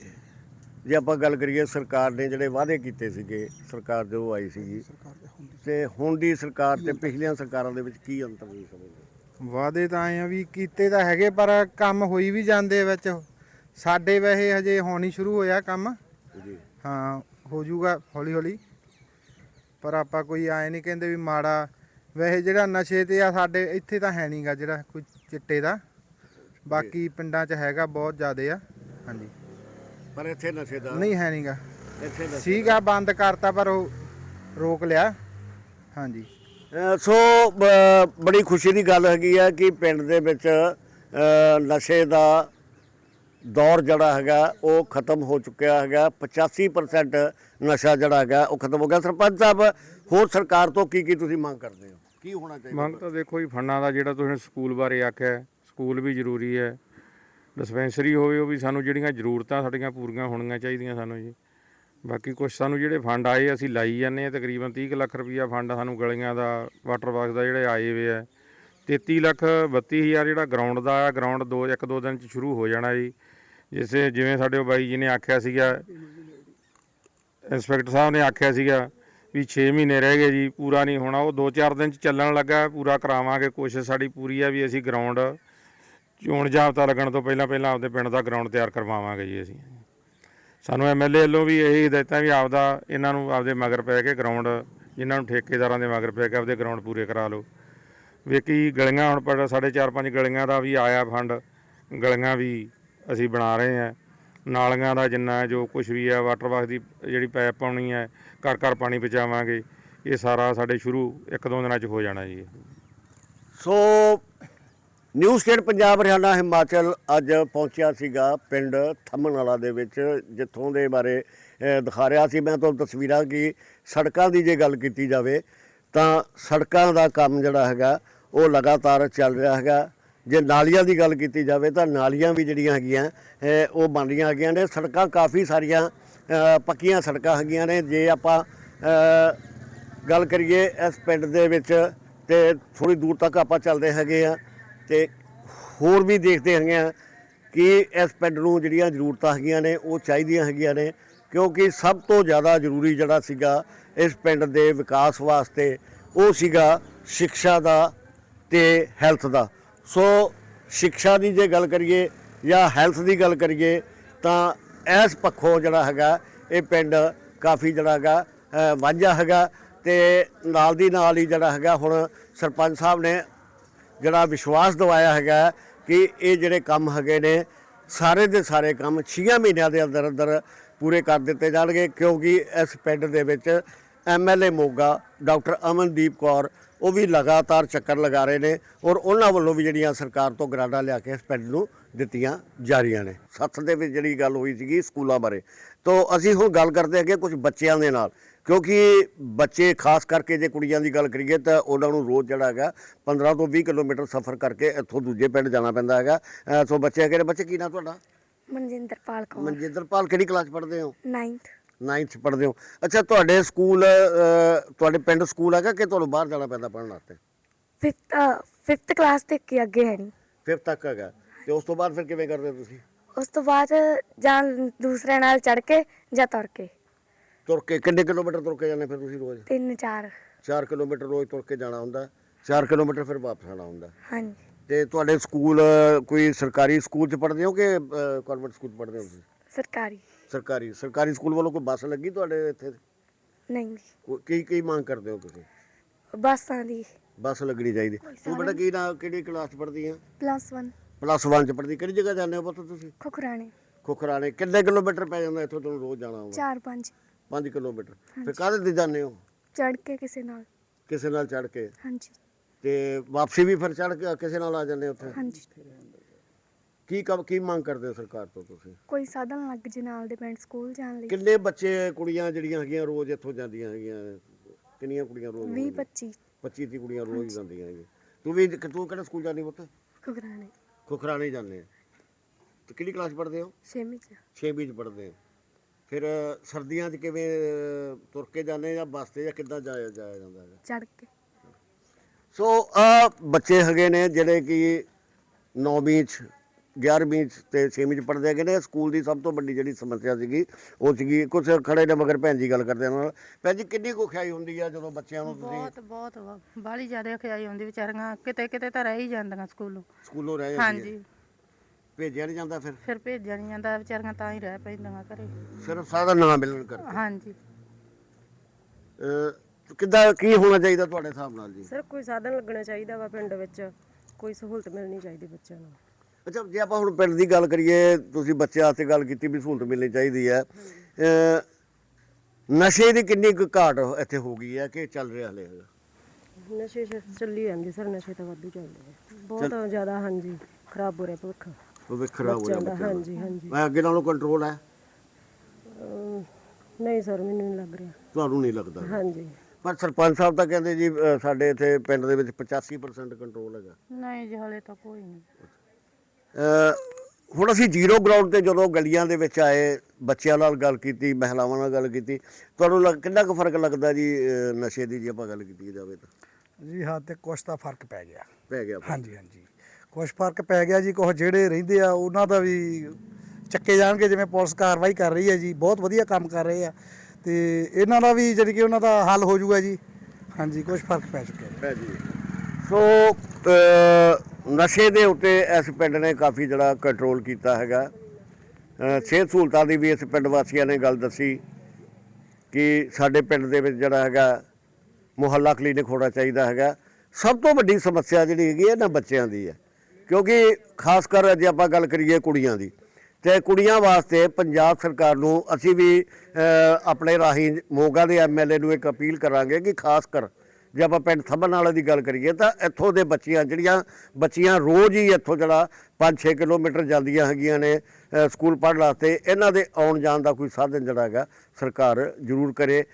ਜੇ ਆਪਾਂ ਗੱਲ ਕਰੀਏ ਸਰਕਾਰ ਨੇ ਜਿਹੜੇ ਵਾਅਦੇ ਕੀਤੇ ਸੀਗੇ ਸਰਕਾਰ ਜੋ ਆਈ ਸੀਗੀ ਤੇ ਹੁਣ ਦੀ ਸਰਕਾਰ ਤੇ ਪਿਛਲੀਆਂ ਸਰਕਾਰਾਂ ਦੇ ਵਿੱਚ ਕੀ ਅੰਤਰ ਨਹੀਂ ਸਮਝਦੇ ਵਾਅਦੇ ਤਾਂ ਆਏ ਆ ਵੀ ਕੀਤੇ ਤਾਂ ਹੈਗੇ ਪਰ ਕੰਮ ਹੋਈ ਵੀ ਜਾਂਦੇ ਵਿੱਚ। ਸਾਡੇ ਵੈਸੇ ਹਜੇ ਹੋਣੀ ਸ਼ੁਰੂ ਹੋਇਆ ਕੰਮ। ਜੀ। ਹਾਂ ਹੋ ਜਾਊਗਾ ਹੌਲੀ ਹੌਲੀ। ਪਰ ਆਪਾਂ ਕੋਈ ਆਏ ਨਹੀਂ ਕਹਿੰਦੇ ਵੀ ਮਾੜਾ। ਵੈਸੇ ਜਿਹੜਾ ਨਸ਼ੇ ਤੇ ਆ ਸਾਡੇ ਇੱਥੇ ਤਾਂ ਹੈ ਨਹੀਂਗਾ ਜਿਹੜਾ ਕੋਈ ਚਿੱਟੇ ਦਾ। ਬਾਕੀ ਪਿੰਡਾਂ 'ਚ ਹੈਗਾ ਬਹੁਤ ਜ਼ਿਆਦੇ ਆ ਹਾਂਜੀ। ਪਰ ਇੱਥੇ ਨਸ਼ੇ ਦਾ ਨਹੀਂ ਹੈ ਨਹੀਂਗਾ ਇੱਥੇ ਨਸ਼ੇ ਸੀਗਾ ਬੰਦ ਕਰਤਾ ਪਰ ਉਹ ਰੋਕ ਲਿਆ ਹਾਂਜੀ। ਅ, ਸੋ ਬ- ਬੜੀ ਖੁਸ਼ੀ ਦੀ ਗੱਲ ਹੈਗੀ ਆ ਕਿ ਪਿੰਡ ਦੇ ਵਿੱਚ ਅ, ਨਸ਼ੇ ਦਾ ਦੌਰ ਜਿਹੜਾ ਹੈਗਾ ਉਹ ਖਤਮ ਹੋ ਚੁੱਕਿਆ ਹੈਗਾ। 85% ਨਸ਼ਾ ਜਿਹੜਾ ਹੈਗਾ ਉਹ ਖਤਮ ਹੋ ਗਿਆ। ਸਰਪੰਚ ਸਾਹਿਬ ਹੋਰ ਸਰਕਾਰ ਤੋਂ ਕੀ ਕੀ ਤੁਸੀਂ ਮੰਗ ਕਰਦੇ ਹੋ? ਕੀ ਹੋਣਾ ਚਾਹੀਦਾ? ਮੰਗ ਤਾਂ ਦੇਖੋ ਜੀ ਫੰਡਾਂ ਦਾ ਜਿਹੜਾ ਤੁਸੀਂ ਸਕੂਲ ਬਾਰੇ ਆਖਿਆ ਹੈ, ਸਕੂਲ ਵੀ ਜ਼ਰੂਰੀ ਹੈ। ਡਿਸਪੈਂਸਰੀ ਹੋਵੇ ਉਹ ਵੀ ਸਾਨੂੰ ਜਿਹੜੀਆਂ ਜ਼ਰੂਰਤਾਂ ਸਾਡੀਆਂ ਪੂਰੀਆਂ ਹੋਣੀਆਂ ਚਾਹੀਦੀਆਂ ਸਾਨੂੰ ਜੀ। ਬਾਕੀ ਕੁਝ ਸਾਨੂੰ ਜਿਹੜੇ ਫੰਡ ਆਏ ਅਸੀਂ ਲਾਈ ਜਾਂਦੇ ਆ ਤਕਰੀਬਨ 30 ਕੁ ਲੱਖ ਰੁਪਈਆ ਫੰਡ ਸਾਨੂੰ ਗਲੀਆਂ ਦਾ, ਵਾਟਰ ਬਾਕਸ ਦਾ ਜਿਹੜੇ ਆਏ ਹੋਏ ਆ। 33 ਲੱਖ 32 ਹਜ਼ਾਰ ਜਿਹੜਾ ਗਰਾਊਂਡ ਦਾ ਆ ਗਰਾਊਂਡ ਦੋ, ਇੱਕ ਦੋ ਦਿਨ ਚ ਸ਼ੁਰੂ ਹੋ ਜਾਣਾ ਜੀ। ਜਿਸੇ ਜਿਵੇਂ ਸਾਡੇ ਉਹ ਬਾਈ ਜੀ ਨੇ ਆਖਿਆ ਸੀਗਾ, ਇੰਸਪੈਕਟਰ ਸਾਹਿਬ ਨੇ ਆਖਿਆ ਸੀਗਾ ਵੀ 6 ਮਹੀਨੇ ਰਹਿ ਗਏ ਜੀ, ਪੂਰਾ ਨਹੀਂ ਹੋਣਾ। ਉਹ 2-4 ਦਿਨ ਚ ਚੱਲਣ ਲੱਗਾ, ਪੂਰਾ ਕਰਾਵਾਂਗੇ, ਕੋਸ਼ਿਸ਼ ਸਾਡੀ ਪੂਰੀ ਆ ਵੀ ਅਸੀਂ ਗਰਾਊਂਡ ਚੋਣ ਜਾਬਤਾ ਲੱਗਣ ਤੋਂ ਪਹਿਲਾਂ ਪਹਿਲਾਂ ਆਪਦੇ ਪਿੰਡ ਦਾ ਗਰਾਊਂਡ ਤਿਆਰ ਕਰਵਾਵਾਂਗੇ ਜੀ ਅਸੀਂ। ਸਾਨੂੰ ਐਮਐਲਏ ਵੱਲੋਂ ਵੀ ਇਹੀ ਹਦਾਇਤਾਂ ਵੀ ਆਪਦਾ ਇਹਨਾਂ ਨੂੰ ਆਪਦੇ ਮਗਰ ਪੈ ਕੇ ਗਰਾਊਂਡ ਜਿਨ੍ਹਾਂ ਨੂੰ ਠੇਕੇਦਾਰਾਂ ਦੇ ਮਗਰ ਪੈ ਕੇ ਆਪਦੇ ਗਰਾਊਂਡ ਪੂਰੇ ਕਰਾ ਲਓ। ਵੇਖੀ ਗਲੀਆਂ ਹੁਣ ਪਰ ਸਾਡੇ 4-5 ਗਲੀਆਂ ਦਾ ਵੀ ਆਇਆ ਫੰਡ ਗਲੀਆਂ ਵੀ ਅਸੀਂ ਬਣਾ ਰਹੇ ਹਾਂ। ਨਾਲੀਆਂ ਦਾ ਜਿੰਨਾ ਜੋ ਕੁਝ ਵੀ ਹੈ ਵਾਟਰ ਬਾਕਸ ਦੀ ਜਿਹੜੀ ਪਾਈਪ ਪਾਉਣੀ ਹੈ ਘਰ ਘਰ ਪਾਣੀ ਪਹੁੰਚਾਵਾਂਗੇ। ਇਹ ਸਾਰਾ ਸਾਡੇ ਸ਼ੁਰੂ ਇੱਕ ਦੋ ਦਿਨਾਂ 'ਚ ਹੋ ਜਾਣਾ ਜੀ। So new state Punjab, Haryana, Himachal ਅੱਜ ਪਹੁੰਚਿਆ ਸੀਗਾ ਪਿੰਡ ਥੰਮਣਵਾਲਾ ਦੇ ਵਿੱਚ, ਜਿੱਥੋਂ ਦੇ ਬਾਰੇ ਦਿਖਾ ਰਿਹਾ ਸੀ। ਮੈਂ ਤੁਹਾਨੂੰ ਤਸਵੀਰਾਂ ਕਿ ਸੜਕਾਂ ਦੀ ਜੇ ਗੱਲ ਕੀਤੀ ਜਾਵੇ, ਤਾਂ ਸੜਕਾਂ ਦਾ ਕੰਮ ਜਿਹੜਾ ਹੈਗਾ, ਉਹ ਲਗਾਤਾਰ ਚੱਲ ਰਿਹਾ ਹੈਗਾ। ਜੇ ਨਾਲੀਆਂ ਦੀ ਗੱਲ ਕੀਤੀ ਜਾਵੇ, ਤਾਂ ਨਾਲੀਆਂ ਵੀ ਜਿਹੜੀਆਂ ਹੈਗੀਆਂ ਉਹ ਬਣ ਰਹੀਆਂ ਹੈਗੀਆਂ ਨੇ। ਸੜਕਾਂ ਕਾਫੀ ਸਾਰੀਆਂ ਪੱਕੀਆਂ ਸੜਕਾਂ ਹੈਗੀਆਂ ਨੇ। ਜੇ ਆਪਾਂ ਗੱਲ ਕਰੀਏ ਇਸ ਪਿੰਡ ਦੇ ਵਿੱਚ, ਤੇ ਥੋੜੀ ਦੂਰ ਤੱਕ ਆਪਾਂ ਚੱਲਦੇ ਹੈਗੇ ਆ ਤੇ ਹੋਰ ਵੀ ਦੇਖਦੇ ਹੈਗੇ ਆ ਕਿ ਇਸ ਪਿੰਡ ਨੂੰ ਜਿਹੜੀਆਂ ਜ਼ਰੂਰਤਾਂ ਹੈਗੀਆਂ ਨੇ, ਉਹ ਚਾਹੀਦੀਆਂ ਹੈਗੀਆਂ ਨੇ, ਕਿਉਂਕਿ ਸਭ ਤੋਂ ਜ਼ਿਆਦਾ ਜ਼ਰੂਰੀ ਜਿਹੜਾ ਸੀਗਾ ਇਸ ਪਿੰਡ ਦੇ ਵਿਕਾਸ ਵਾਸਤੇ, ਉਹ ਸੀਗਾ ਸਿੱਖਿਆ ਦਾ ਤੇ ਹੈਲਥ ਦਾ। ਸੋ ਸਿੱਖਿਆ ਦੀ ਜੇ ਗੱਲ ਕਰੀਏ ਜਾਂ ਹੈਲਥ ਦੀ ਗੱਲ ਕਰੀਏ, ਤਾਂ ਇਸ ਪੱਖੋਂ ਜਿਹੜਾ ਹੈਗਾ, ਇਹ ਪਿੰਡ ਕਾਫੀ ਜਿਹੜਾ ਹੈਗਾ ਵਾਂਝਾ ਹੈਗਾ ਤੇ ਨਾਲ ਦੀ ਨਾਲ ਹੀ ਜਿਹੜਾ ਹੈਗਾ ਹੁਣ ਸਰਪੰਚ ਸਾਹਿਬ ਨੇ ਜਿਹੜਾ ਵਿਸ਼ਵਾਸ ਦਿਵਾਇਆ ਹੈਗਾ ਕਿ ਇਹ ਜਿਹੜੇ ਕੰਮ ਹੈਗੇ ਨੇ, ਸਾਰੇ ਦੇ ਸਾਰੇ ਕੰਮ 6 ਮਹੀਨਿਆਂ ਦੇ ਅੰਦਰ ਅੰਦਰ ਪੂਰੇ ਕਰ ਦਿੱਤੇ ਜਾਣਗੇ, ਕਿਉਂਕਿ ਇਸ ਪਿੰਡ ਦੇ ਵਿੱਚ ਐਮਐਲਏ ਮੋਗਾ, ਡਾਕਟਰ ਅਮਨਦੀਪ ਕੌਰ ਉਹ ਵੀ ਲਗਾਤਾਰ ਚੱਕਰ ਲਗਾ ਰਹੇ ਨੇ ਔਰ ਉਹਨਾਂ ਵੱਲੋਂ ਵੀ ਜਿਹੜੀਆਂ ਸਰਕਾਰ ਤੋਂ ਗਰਾਂਟਾਂ ਲਿਆ ਕੇ ਇਸ ਪਿੰਡ ਨੂੰ ਦਿੱਤੀਆਂ ਜਾ ਰਹੀਆਂ ਨੇ। ਸੱਥ ਦੇ ਵਿੱਚ ਜਿਹੜੀ ਗੱਲ ਹੋਈ ਸੀਗੀ ਸਕੂਲਾਂ ਬਾਰੇ। ਤੋਂ ਅਸੀਂ ਹੁਣ ਗੱਲ ਕਰਦੇ ਹੈਗੇ ਕੁਝ ਬੱਚਿਆਂ ਦੇ ਨਾਲ। ਕਿਉਂਕਿ ਬੱਚੇ ਖਾਸ ਕਰਕੇ ਜੇ ਕੁੜੀਆਂ ਦੀ ਗੱਲ ਕਰੀਏ ਤਾਂ ਉਹਨਾਂ ਨੂੰ ਰੋਜ਼ ਜਿਹੜਾ ਹੈਗਾ 15 ਤੋਂ 20 ਕਿਲੋਮੀਟਰ ਸਫ਼ਰ ਕਰਕੇ ਇੱਥੋਂ ਦੂਜੇ ਪਿੰਡ ਜਾਣਾ ਪੈਂਦਾ ਹੈਗਾ। ਸੋ ਬੱਚੇ ਨੇ। ਬੱਚੇ ਕੀ ਨਾਂ ਤੁਹਾਡਾ? ਮਨਜਿੰਦਰਪਾਲ ਕੌਰ। ਮਨਜਿੰਦਰਪਾਲ ਕਿਹੜੀ ਕਲਾਸ ਪੜ੍ਹਦੇ ਹੋ? 9th 9th ਚ ਪੜ੍ਹਦੇ ਹੋ। ਅੱਛਾ ਤੁਹਾਡੇ ਸਕੂਲ ਤੁਹਾਡੇ ਪਿੰਡ ਸਕੂਲ ਹੈਗਾ ਕਿ ਤੁਹਾਨੂੰ ਬਾਹਰ ਜਾਣਾ ਪੈਂਦਾ ਪੜ੍ਹਨ ਵਾਸਤੇ? 5th 5th ਕਲਾਸ ਤੇ ਕੀ ਅੱਗੇ ਹੈ ਨਹੀਂ। 5th ਤੱਕ ਹੈਗਾ। ਤੇ ਉਸ ਤੋਂ ਬਾਅਦ ਫਿਰ ਕਿਵੇਂ ਕਰਦੇ ਹੋ ਤੁਸੀਂ? ਉਸ ਤੋਂ ਬਾਅਦ ਜਾਂ ਦੂਸਰੇ ਨਾਲ ਚੜ ਕੇ ਜਾਂ ਤੁਰ ਕੇ? ਤੁਰ ਕੇ ਕਿੰਨੇ ਕਿਲੋਮੀਟਰ ਤੁਰ ਕੇ ਜਾਂਦੇ ਫਿਰ ਤੁਸੀਂ ਰੋਜ਼? 3 4 4 ਕਿਲੋਮੀਟਰ ਰੋਜ਼ ਤੁਰ ਕੇ ਜਾਣਾ ਹੁੰਦਾ। 4 ਕਿਲੋਮੀਟਰ ਫਿਰ ਵਾਪਸ ਆਣਾ ਹੁੰਦਾ। ਹਾਂਜੀ। ਤੇ ਤੁਹਾਡੇ ਸਕੂਲ ਕੋਈ ਸਰਕਾਰੀ ਸਕੂਲ ਚ ਪੜ੍ਹਦੇ ਹੋ ਕਿ ਕਨਵੈਂਟ ਸਕੂਲ 'ਚ ਪੜ੍ਹਦੇ ਹੋ ਤੁਸੀਂ? ਸਰਕਾਰੀ। ਸਰਕਾਰੀ ਸਰਕਾਰੀ ਸਕੂਲ ਵੱਲੋਂ ਕੋਈ ਬੱਸ ਲੱਗੀ ਤੁਹਾਡੇ ਇੱਥੇ? ਨਹੀਂ। ਕੋਈ- ਕੀ ਕੀ ਮੰਗ ਕਰਦੇ ਹੋ ਤੁਸੀਂ? ਬੱਸਾਂ ਦੀ। ਬੱਸ ਲੱਗਣੀ ਚਾਹੀਦੀ। ਤੂੰ ਬੇਟਾ ਕੀ ਨਾ ਕਿਹੜੀ ਕਲਾਸ ਚ ਪੜ੍ਹਦੀ ਆ? ਪਲੱਸ 1 ਪਲੱਸ 1 ਚ ਪੜ੍ਹਦੀ। ਕਿਹੜੀ ਜਗ੍ਹਾ ਜਾਂਦੇ ਹੋ ਪੁੱਤ ਤੁਸੀਂ? ਖੁਖਰਾਣੇ। ਖੁਖਰਾਣੇ। ਕਿੰਨੇ ਕਿਲੋਮੀਟਰ ਪੈ ਜਾਂਦਾ ਇੱਥੋਂ ਤੁਹਾਨੂੰ ਰੋਜ਼ ਜਾਣਾ ਹੋਵੇ 4 5 5 ਕਿਲੋਮੀਟਰ। ਫਿਰ ਕਾਹਦੇ ਤੇ ਜਾਂਦੇ ਹੋ? ਚੜ ਕੇ ਕਿਸੇ ਨਾਲ। ਕਿਸੇ ਨਾਲ ਚੜ ਕੇ? ਹਾਂਜੀ। ਤੇ ਵਾਪਸੀ ਵੀ ਫਿਰ ਚੜ ਕੇ ਕਿਸੇ ਨਾਲ ਆ ਜਾਂਦੇ ਉੱਥੇ? ਹਾਂਜੀ। ਕੀ ਕੰਮ ਕੀ ਮੰਗ ਕਰਦੇ ਹੋ ਸਰਕਾਰ ਤੋਂ ਤੁਸੀਂ? ਕੋਈ ਸਾਧਨ ਲੱਗ ਜੇ ਨਾਲ ਦੇ ਪਿੰਡ ਸਕੂਲ ਜਾਣ ਲਈ। ਕਿੰਨੇ ਬੱਚੇ ਕੁੜੀਆਂ ਜਿਹੜੀਆਂ ਹੈਗੀਆਂ ਰੋਜ਼ ਇੱਥੋਂ ਜਾਂਦੀਆਂ ਹੈਗੀਆਂ? ਕਿੰਨੀਆਂ ਕੁੜੀਆਂ ਰੋਜ਼ 20 ਆਉਂਦੀਆਂ? 25 25 30 ਕੁੜੀਆਂ ਰੋਜ਼ ਹੀ ਜਾਂਦੀਆਂ ਹੈਗੀਆਂ। ਤੂੰ ਵੀ ਤੂੰ ਕਿਹੜਾ ਸਕੂਲ ਜਾਂਦੀ ਪੁੱਤ? ਖੁਖਰਾਣੇ ਖੁਖਰਾਣੇ ਜਾਂਦੇ ਆ। ਤੇ ਕਿਹੜੀ ਕਲਾਸ ਪੜ੍ਹਦੇ ਹੋ? 6ਵੀਂ ਚ। 6ਵੀਂ ਚ ਪੜ੍ਹਦੇ ਆ। ਫਿਰ ਸਰਦੀਆਂ 'ਚ ਕਿਵੇਂ ਤੁਰ ਕੇ ਜਾਂਦੇ ਜਾਂ ਬੱਸ ਤੇ ਜਾਂ ਕਿੱਦਾਂ ਜਾਇਆ ਜਾਇਆ ਜਾਂਦਾ ਹੈਗਾ? ਚੜ ਕੇ। ਸੋ ਆ ਬੱਚੇ ਹੈਗੇ ਨੇ ਜਿਹੜੇ ਕਿ 9ਵੀਂ ਚ 11ਵੀਂ ਚ ਤੇ 6ਵੀਂ ਚ ਪੜ੍ਹਦੇ ਹੈਗੇ ਨੇ। ਸਕੂਲ ਦੀ ਸਭ ਤੋਂ ਵੱਡੀ ਜਿਹੜੀ ਸਮੱਸਿਆ ਸੀਗੀ ਉਹ ਸੀਗੀ ਕੁਝ ਖੜੇ ਨੇ ਮਗਰ ਭੈਣ ਜੀ ਗੱਲ ਕਰਦੇ ਨਾਲ। ਭੈਣ ਜੀ ਕਿੰਨੀ ਕੁ ਖਿਆਈ ਹੁੰਦੀ ਆ ਜਦੋਂ ਬੱਚਿਆਂ ਨੂੰ ਤੁਸੀਂ ਬਹੁਤ ਬਹੁਤ ਬਾਲੀ ਜ਼ਿਆਦਾ ਖਿਆਈ ਹੁੰਦੀ ਵਿਚਾਰੀਆਂ। ਕਿਤੇ ਕਿਤੇ ਤਾਂ ਰਹਿ ਹੀ ਜਾਂਦੀਆਂ ਸਕੂਲੋਂ। ਸਕੂਲੋਂ ਰਹਿ ਜਾਂਦੀ ਹਾਂਜੀ। ਭੇਜਿਆ ਨਹੀਂ ਜਾਂਦਾ ਫਿਰ? ਫਿਰ ਭੇਜਿਆ ਨਹੀਂ ਜਾਂਦਾ ਵਿਚਾਰੀਆਂ ਤਾਂ ਹੀ ਰਹਿ ਪੈਂਦੀਆਂ ਘਰੇ। ਸਿਰਫ ਸਾਦਾ ਨਾ ਮਿਲਣ ਕਰ ਹਾਂਜੀ। ਕਿੱਦਾਂ ਕੀ ਹੋਣਾ ਚਾਹੀਦਾ ਤੁਹਾਡੇ ਹਿਸਾਬ ਨਾਲ ਜੀ? ਸਰ ਕੋਈ ਸਾਧਨ ਲੱਗਣਾ ਚਾਹੀਦਾ ਵਾ ਪਿੰਡ ਵਿੱਚ। ਕੋਈ ਸਹੂਲਤ ਮਿਲਣੀ ਚਾਹੀਦੀ ਬੱਚਿਆਂ ਨੂੰ। ਅੱਛਾ ਜੇ ਆਪਾਂ ਹੁਣ ਪਿੰਡ ਦੀ ਗੱਲ ਕਰੀਏ ਤੁਸੀਂ ਬੱਚਿਆਂ ਵਾਸਤੇ ਗੱਲ ਕੀਤੀ ਵੀ ਸਹੂਲਤ ਮਿਲਣੀ ਚਾਹੀਦੀ ਹੈ। ਅ, ਨਸ਼ੇ ਦੀ ਕਿੰਨੀ ਕੁ ਘਾਟ ਇੱਥੇ ਹੋ ਗਈ ਹੈ ਕਿ ਚੱਲ ਰਿਹਾ ਹਲੇ? ਨਸ਼ੇ ਚੱਲੀ ਜਾਂਦੇ ਸਰ ਨਸ਼ੇ ਤਾਂ ਵਾਧੂ ਚੱਲਦੇ ਆ। ਬਹੁਤ ਜ਼ਿਆਦਾ ਹਾਂਜੀ। ਖਰਾਬ ਹੋ ਰਿਹਾ ਭਵਿੱਖ। ਉਹ ਖਰਾਬ ਹੋ ਰਿਹਾ ਬੱਚਿਆਂ ਦਾ, ਬੱਚਿਆਂ ਦਾ ਹਾਂਜੀ, ਹਾਂਜੀ। ਮੈਂ ਅੱਗੇ ਨਾਲੋਂ ਕੰਟਰੋਲ ਹੈ? ਨਹੀਂ ਸਰ ਮੈਨੂੰ ਨਹੀਂ ਲੱਗ ਰਿਹਾ। ਤੁਹਾਨੂੰ ਨਹੀਂ ਲੱਗਦਾ? ਹਾਂਜੀ। ਪਰ ਸਰਪੰਚ ਸਾਹਿਬ ਤਾਂ ਕਹਿੰਦੇ ਜੀ ਅ, ਸਾਡੇ ਇੱਥੇ ਪਿੰਡ ਦੇ ਵਿੱਚ 85% ਕੰਟਰੋਲ ਹੈਗਾ। ਨਹੀਂ ਜੀ ਹਲੇ ਤਾਂ ਕੋਈ ਨਹੀਂ। ਅ, ਹੁਣ ਅਸੀਂ ਜ਼ੀਰੋ ਗਰਾਊਂਡ ਤੇ ਜਦੋਂ ਗਲੀਆਂ ਦੇ ਵਿੱਚ ਆਏ ਬੱਚਿਆਂ ਨਾਲ ਗੱਲ ਕੀਤੀ ਮਹਿਲਾਵਾਂ ਨਾਲ ਗੱਲ ਕੀਤੀ ਤੁਹਾਨੂੰ ਲੱਗ- ਕਿੰਨਾ ਕੁ ਫ਼ਰਕ ਲੱਗਦਾ ਜੀ ਅ, ਨਸ਼ੇ ਦੀ ਜੇ ਆਪਾਂ ਗੱਲ ਕੀਤੀ ਜਾਵੇ ਤਾਂ? ਜੀ ਹਾਂ ਤੇ ਕੁਛ ਤਾਂ ਫ਼ਰਕ ਪੈ ਗਿਆ। ਪੈ ਗਿਆ। ਫ਼ਰਕ। ਹਾਂਜੀ ਹਾਂਜੀ। ਕੁਛ ਫ਼ਰਕ ਪੈ ਗਿਆ ਜੀ, ਕੁਛ ਜਿਹੜੇ ਰਹਿੰਦੇ ਆ, ਉਹਨਾਂ ਦਾ ਵੀ ਚੱਕੇ ਜਾਣਗੇ ਜਿਵੇਂ ਪੁਲਿਸ ਕਾਰਵਾਈ ਕਰ ਰਹੀ ਹੈ ਜੀ, ਬਹੁਤ ਵਧੀਆ ਕੰਮ ਕਰ ਰਹੇ ਆ। ਤੇ ਇਹਨਾਂ ਦਾ ਵੀ ਜਿਹੜੀ ਕਿ ਉਹਨਾਂ ਦਾ ਹੱਲ ਹੋ ਜਾਊਗਾ ਜੀ। ਹਾਂਜੀ, ਕੁਛ ਫ਼ਰਕ ਪੈ ਚੁੱਕਿਆ ਹੈ ਜੀ। ਸੋ ਨਸ਼ੇ ਦੇ ਉੱਤੇ ਇਸ ਪਿੰਡ ਨੇ ਕਾਫੀ ਜਿਹੜਾ ਕੰਟਰੋਲ ਕੀਤਾ ਹੈਗਾ। ਸਿਹਤ ਸਹੂਲਤਾਂ ਦੀ ਵੀ ਇਸ ਪਿੰਡ ਵਾਸੀਆਂ ਨੇ ਗੱਲ ਦੱਸੀ ਕਿ ਸਾਡੇ ਪਿੰਡ ਦੇ ਵਿੱਚ ਜਿਹੜਾ ਹੈਗਾ, ਮੁਹੱਲਾ ਕਲੀਨਿਕ ਹੋਣਾ ਚਾਹੀਦਾ ਹੈਗਾ। ਸਭ ਤੋਂ ਵੱਡੀ ਸਮੱਸਿਆ ਜਿਹੜੀ ਹੈਗੀ ਹੈ ਇਹਨਾਂ ਬੱਚਿਆਂ ਦੀ ਹੈ। ਕਿਉਂਕਿ ਖਾਸ ਕਰ ਜੇ ਆਪਾਂ ਗੱਲ ਕਰੀਏ ਕੁੜੀਆਂ ਦੀ, ਤੇ ਕੁੜੀਆਂ ਵਾਸਤੇ ਪੰਜਾਬ ਸਰਕਾਰ ਨੂੰ ਅਸੀਂ ਵੀ ਆਪਣੇ ਰਾਹੀਂ ਮੋਗਾ ਦੇ ਐਮਐਲਏ ਨੂੰ ਇੱਕ ਅਪੀਲ ਕਰਾਂਗੇ ਕਿ ਖਾਸ ਕਰ ਜੇ ਆਪਾਂ ਪਿੰਡ ਥੰਬਨ ਵਾਲੇ ਦੀ ਗੱਲ ਕਰੀਏ ਤਾਂ ਇੱਥੋਂ ਦੇ ਬੱਚੀਆਂ ਜਿਹੜੀਆਂ, ਬੱਚੀਆਂ ਰੋਜ਼ ਹੀ ਇੱਥੋਂ ਜਿਹੜਾ 5-6 ਕਿਲੋਮੀਟਰ ਜਾਂਦੀਆਂ ਹੈਗੀਆਂ ਨੇ ਸਕੂਲ ਪੜ੍ਹਨ ਵਾਸਤੇ, ਇਹਨਾਂ ਦੇ ਆਉਣ ਜਾਣ ਦਾ ਕੋਈ ਸਾਧਨ ਜਿਹੜਾ ਹੈਗਾ ਸਰਕਾਰ ਜ਼ਰੂਰ ਕਰੇ।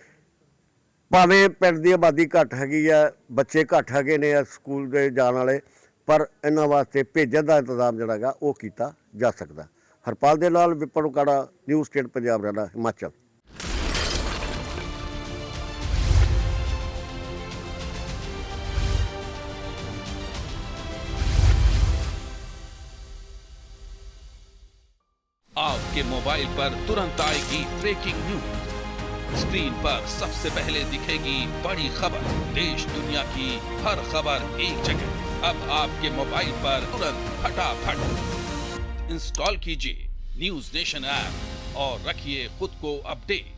ਭਾਵੇਂ ਪਿੰਡ ਦੀ ਆਬਾਦੀ ਘੱਟ ਹੈਗੀ ਆ, ਬੱਚੇ ਘੱਟ ਹੈਗੇ ਨੇ ਸਕੂਲ ਦੇ ਜਾਣ ਵਾਲੇ ਪਰ ਇਹਨਾਂ ਵਾਸਤੇ ਭੇਜਣ ਦਾ ਇੰਤਜ਼ਾਮ ਜਿਹੜਾ ਹੈਗਾ ਉਹ ਕੀਤਾ ਜਾ ਸਕਦਾ ਹਰਪਾਲ ਦੇ ਨਾਲ ਵਿਪਨ ਉਕਾੜਾ ਨਿਊ ਸਟੇਟ ਪੰਜਾਬ ਰਹਿਣਾ ਹਿਮਾਚਲ आपके मोबाइल पर तुरंत आएगी ब्रेकिंग न्यूज स्क्रीन पर सबसे पहले दिखेगी बड़ी खबर देश दुनिया की हर खबर एक जगह अब आपके मोबाइल पर तुरंत फटाफट इंस्टॉल कीजिए न्यूज नेशन ऐप और रखिए खुद को अपडेट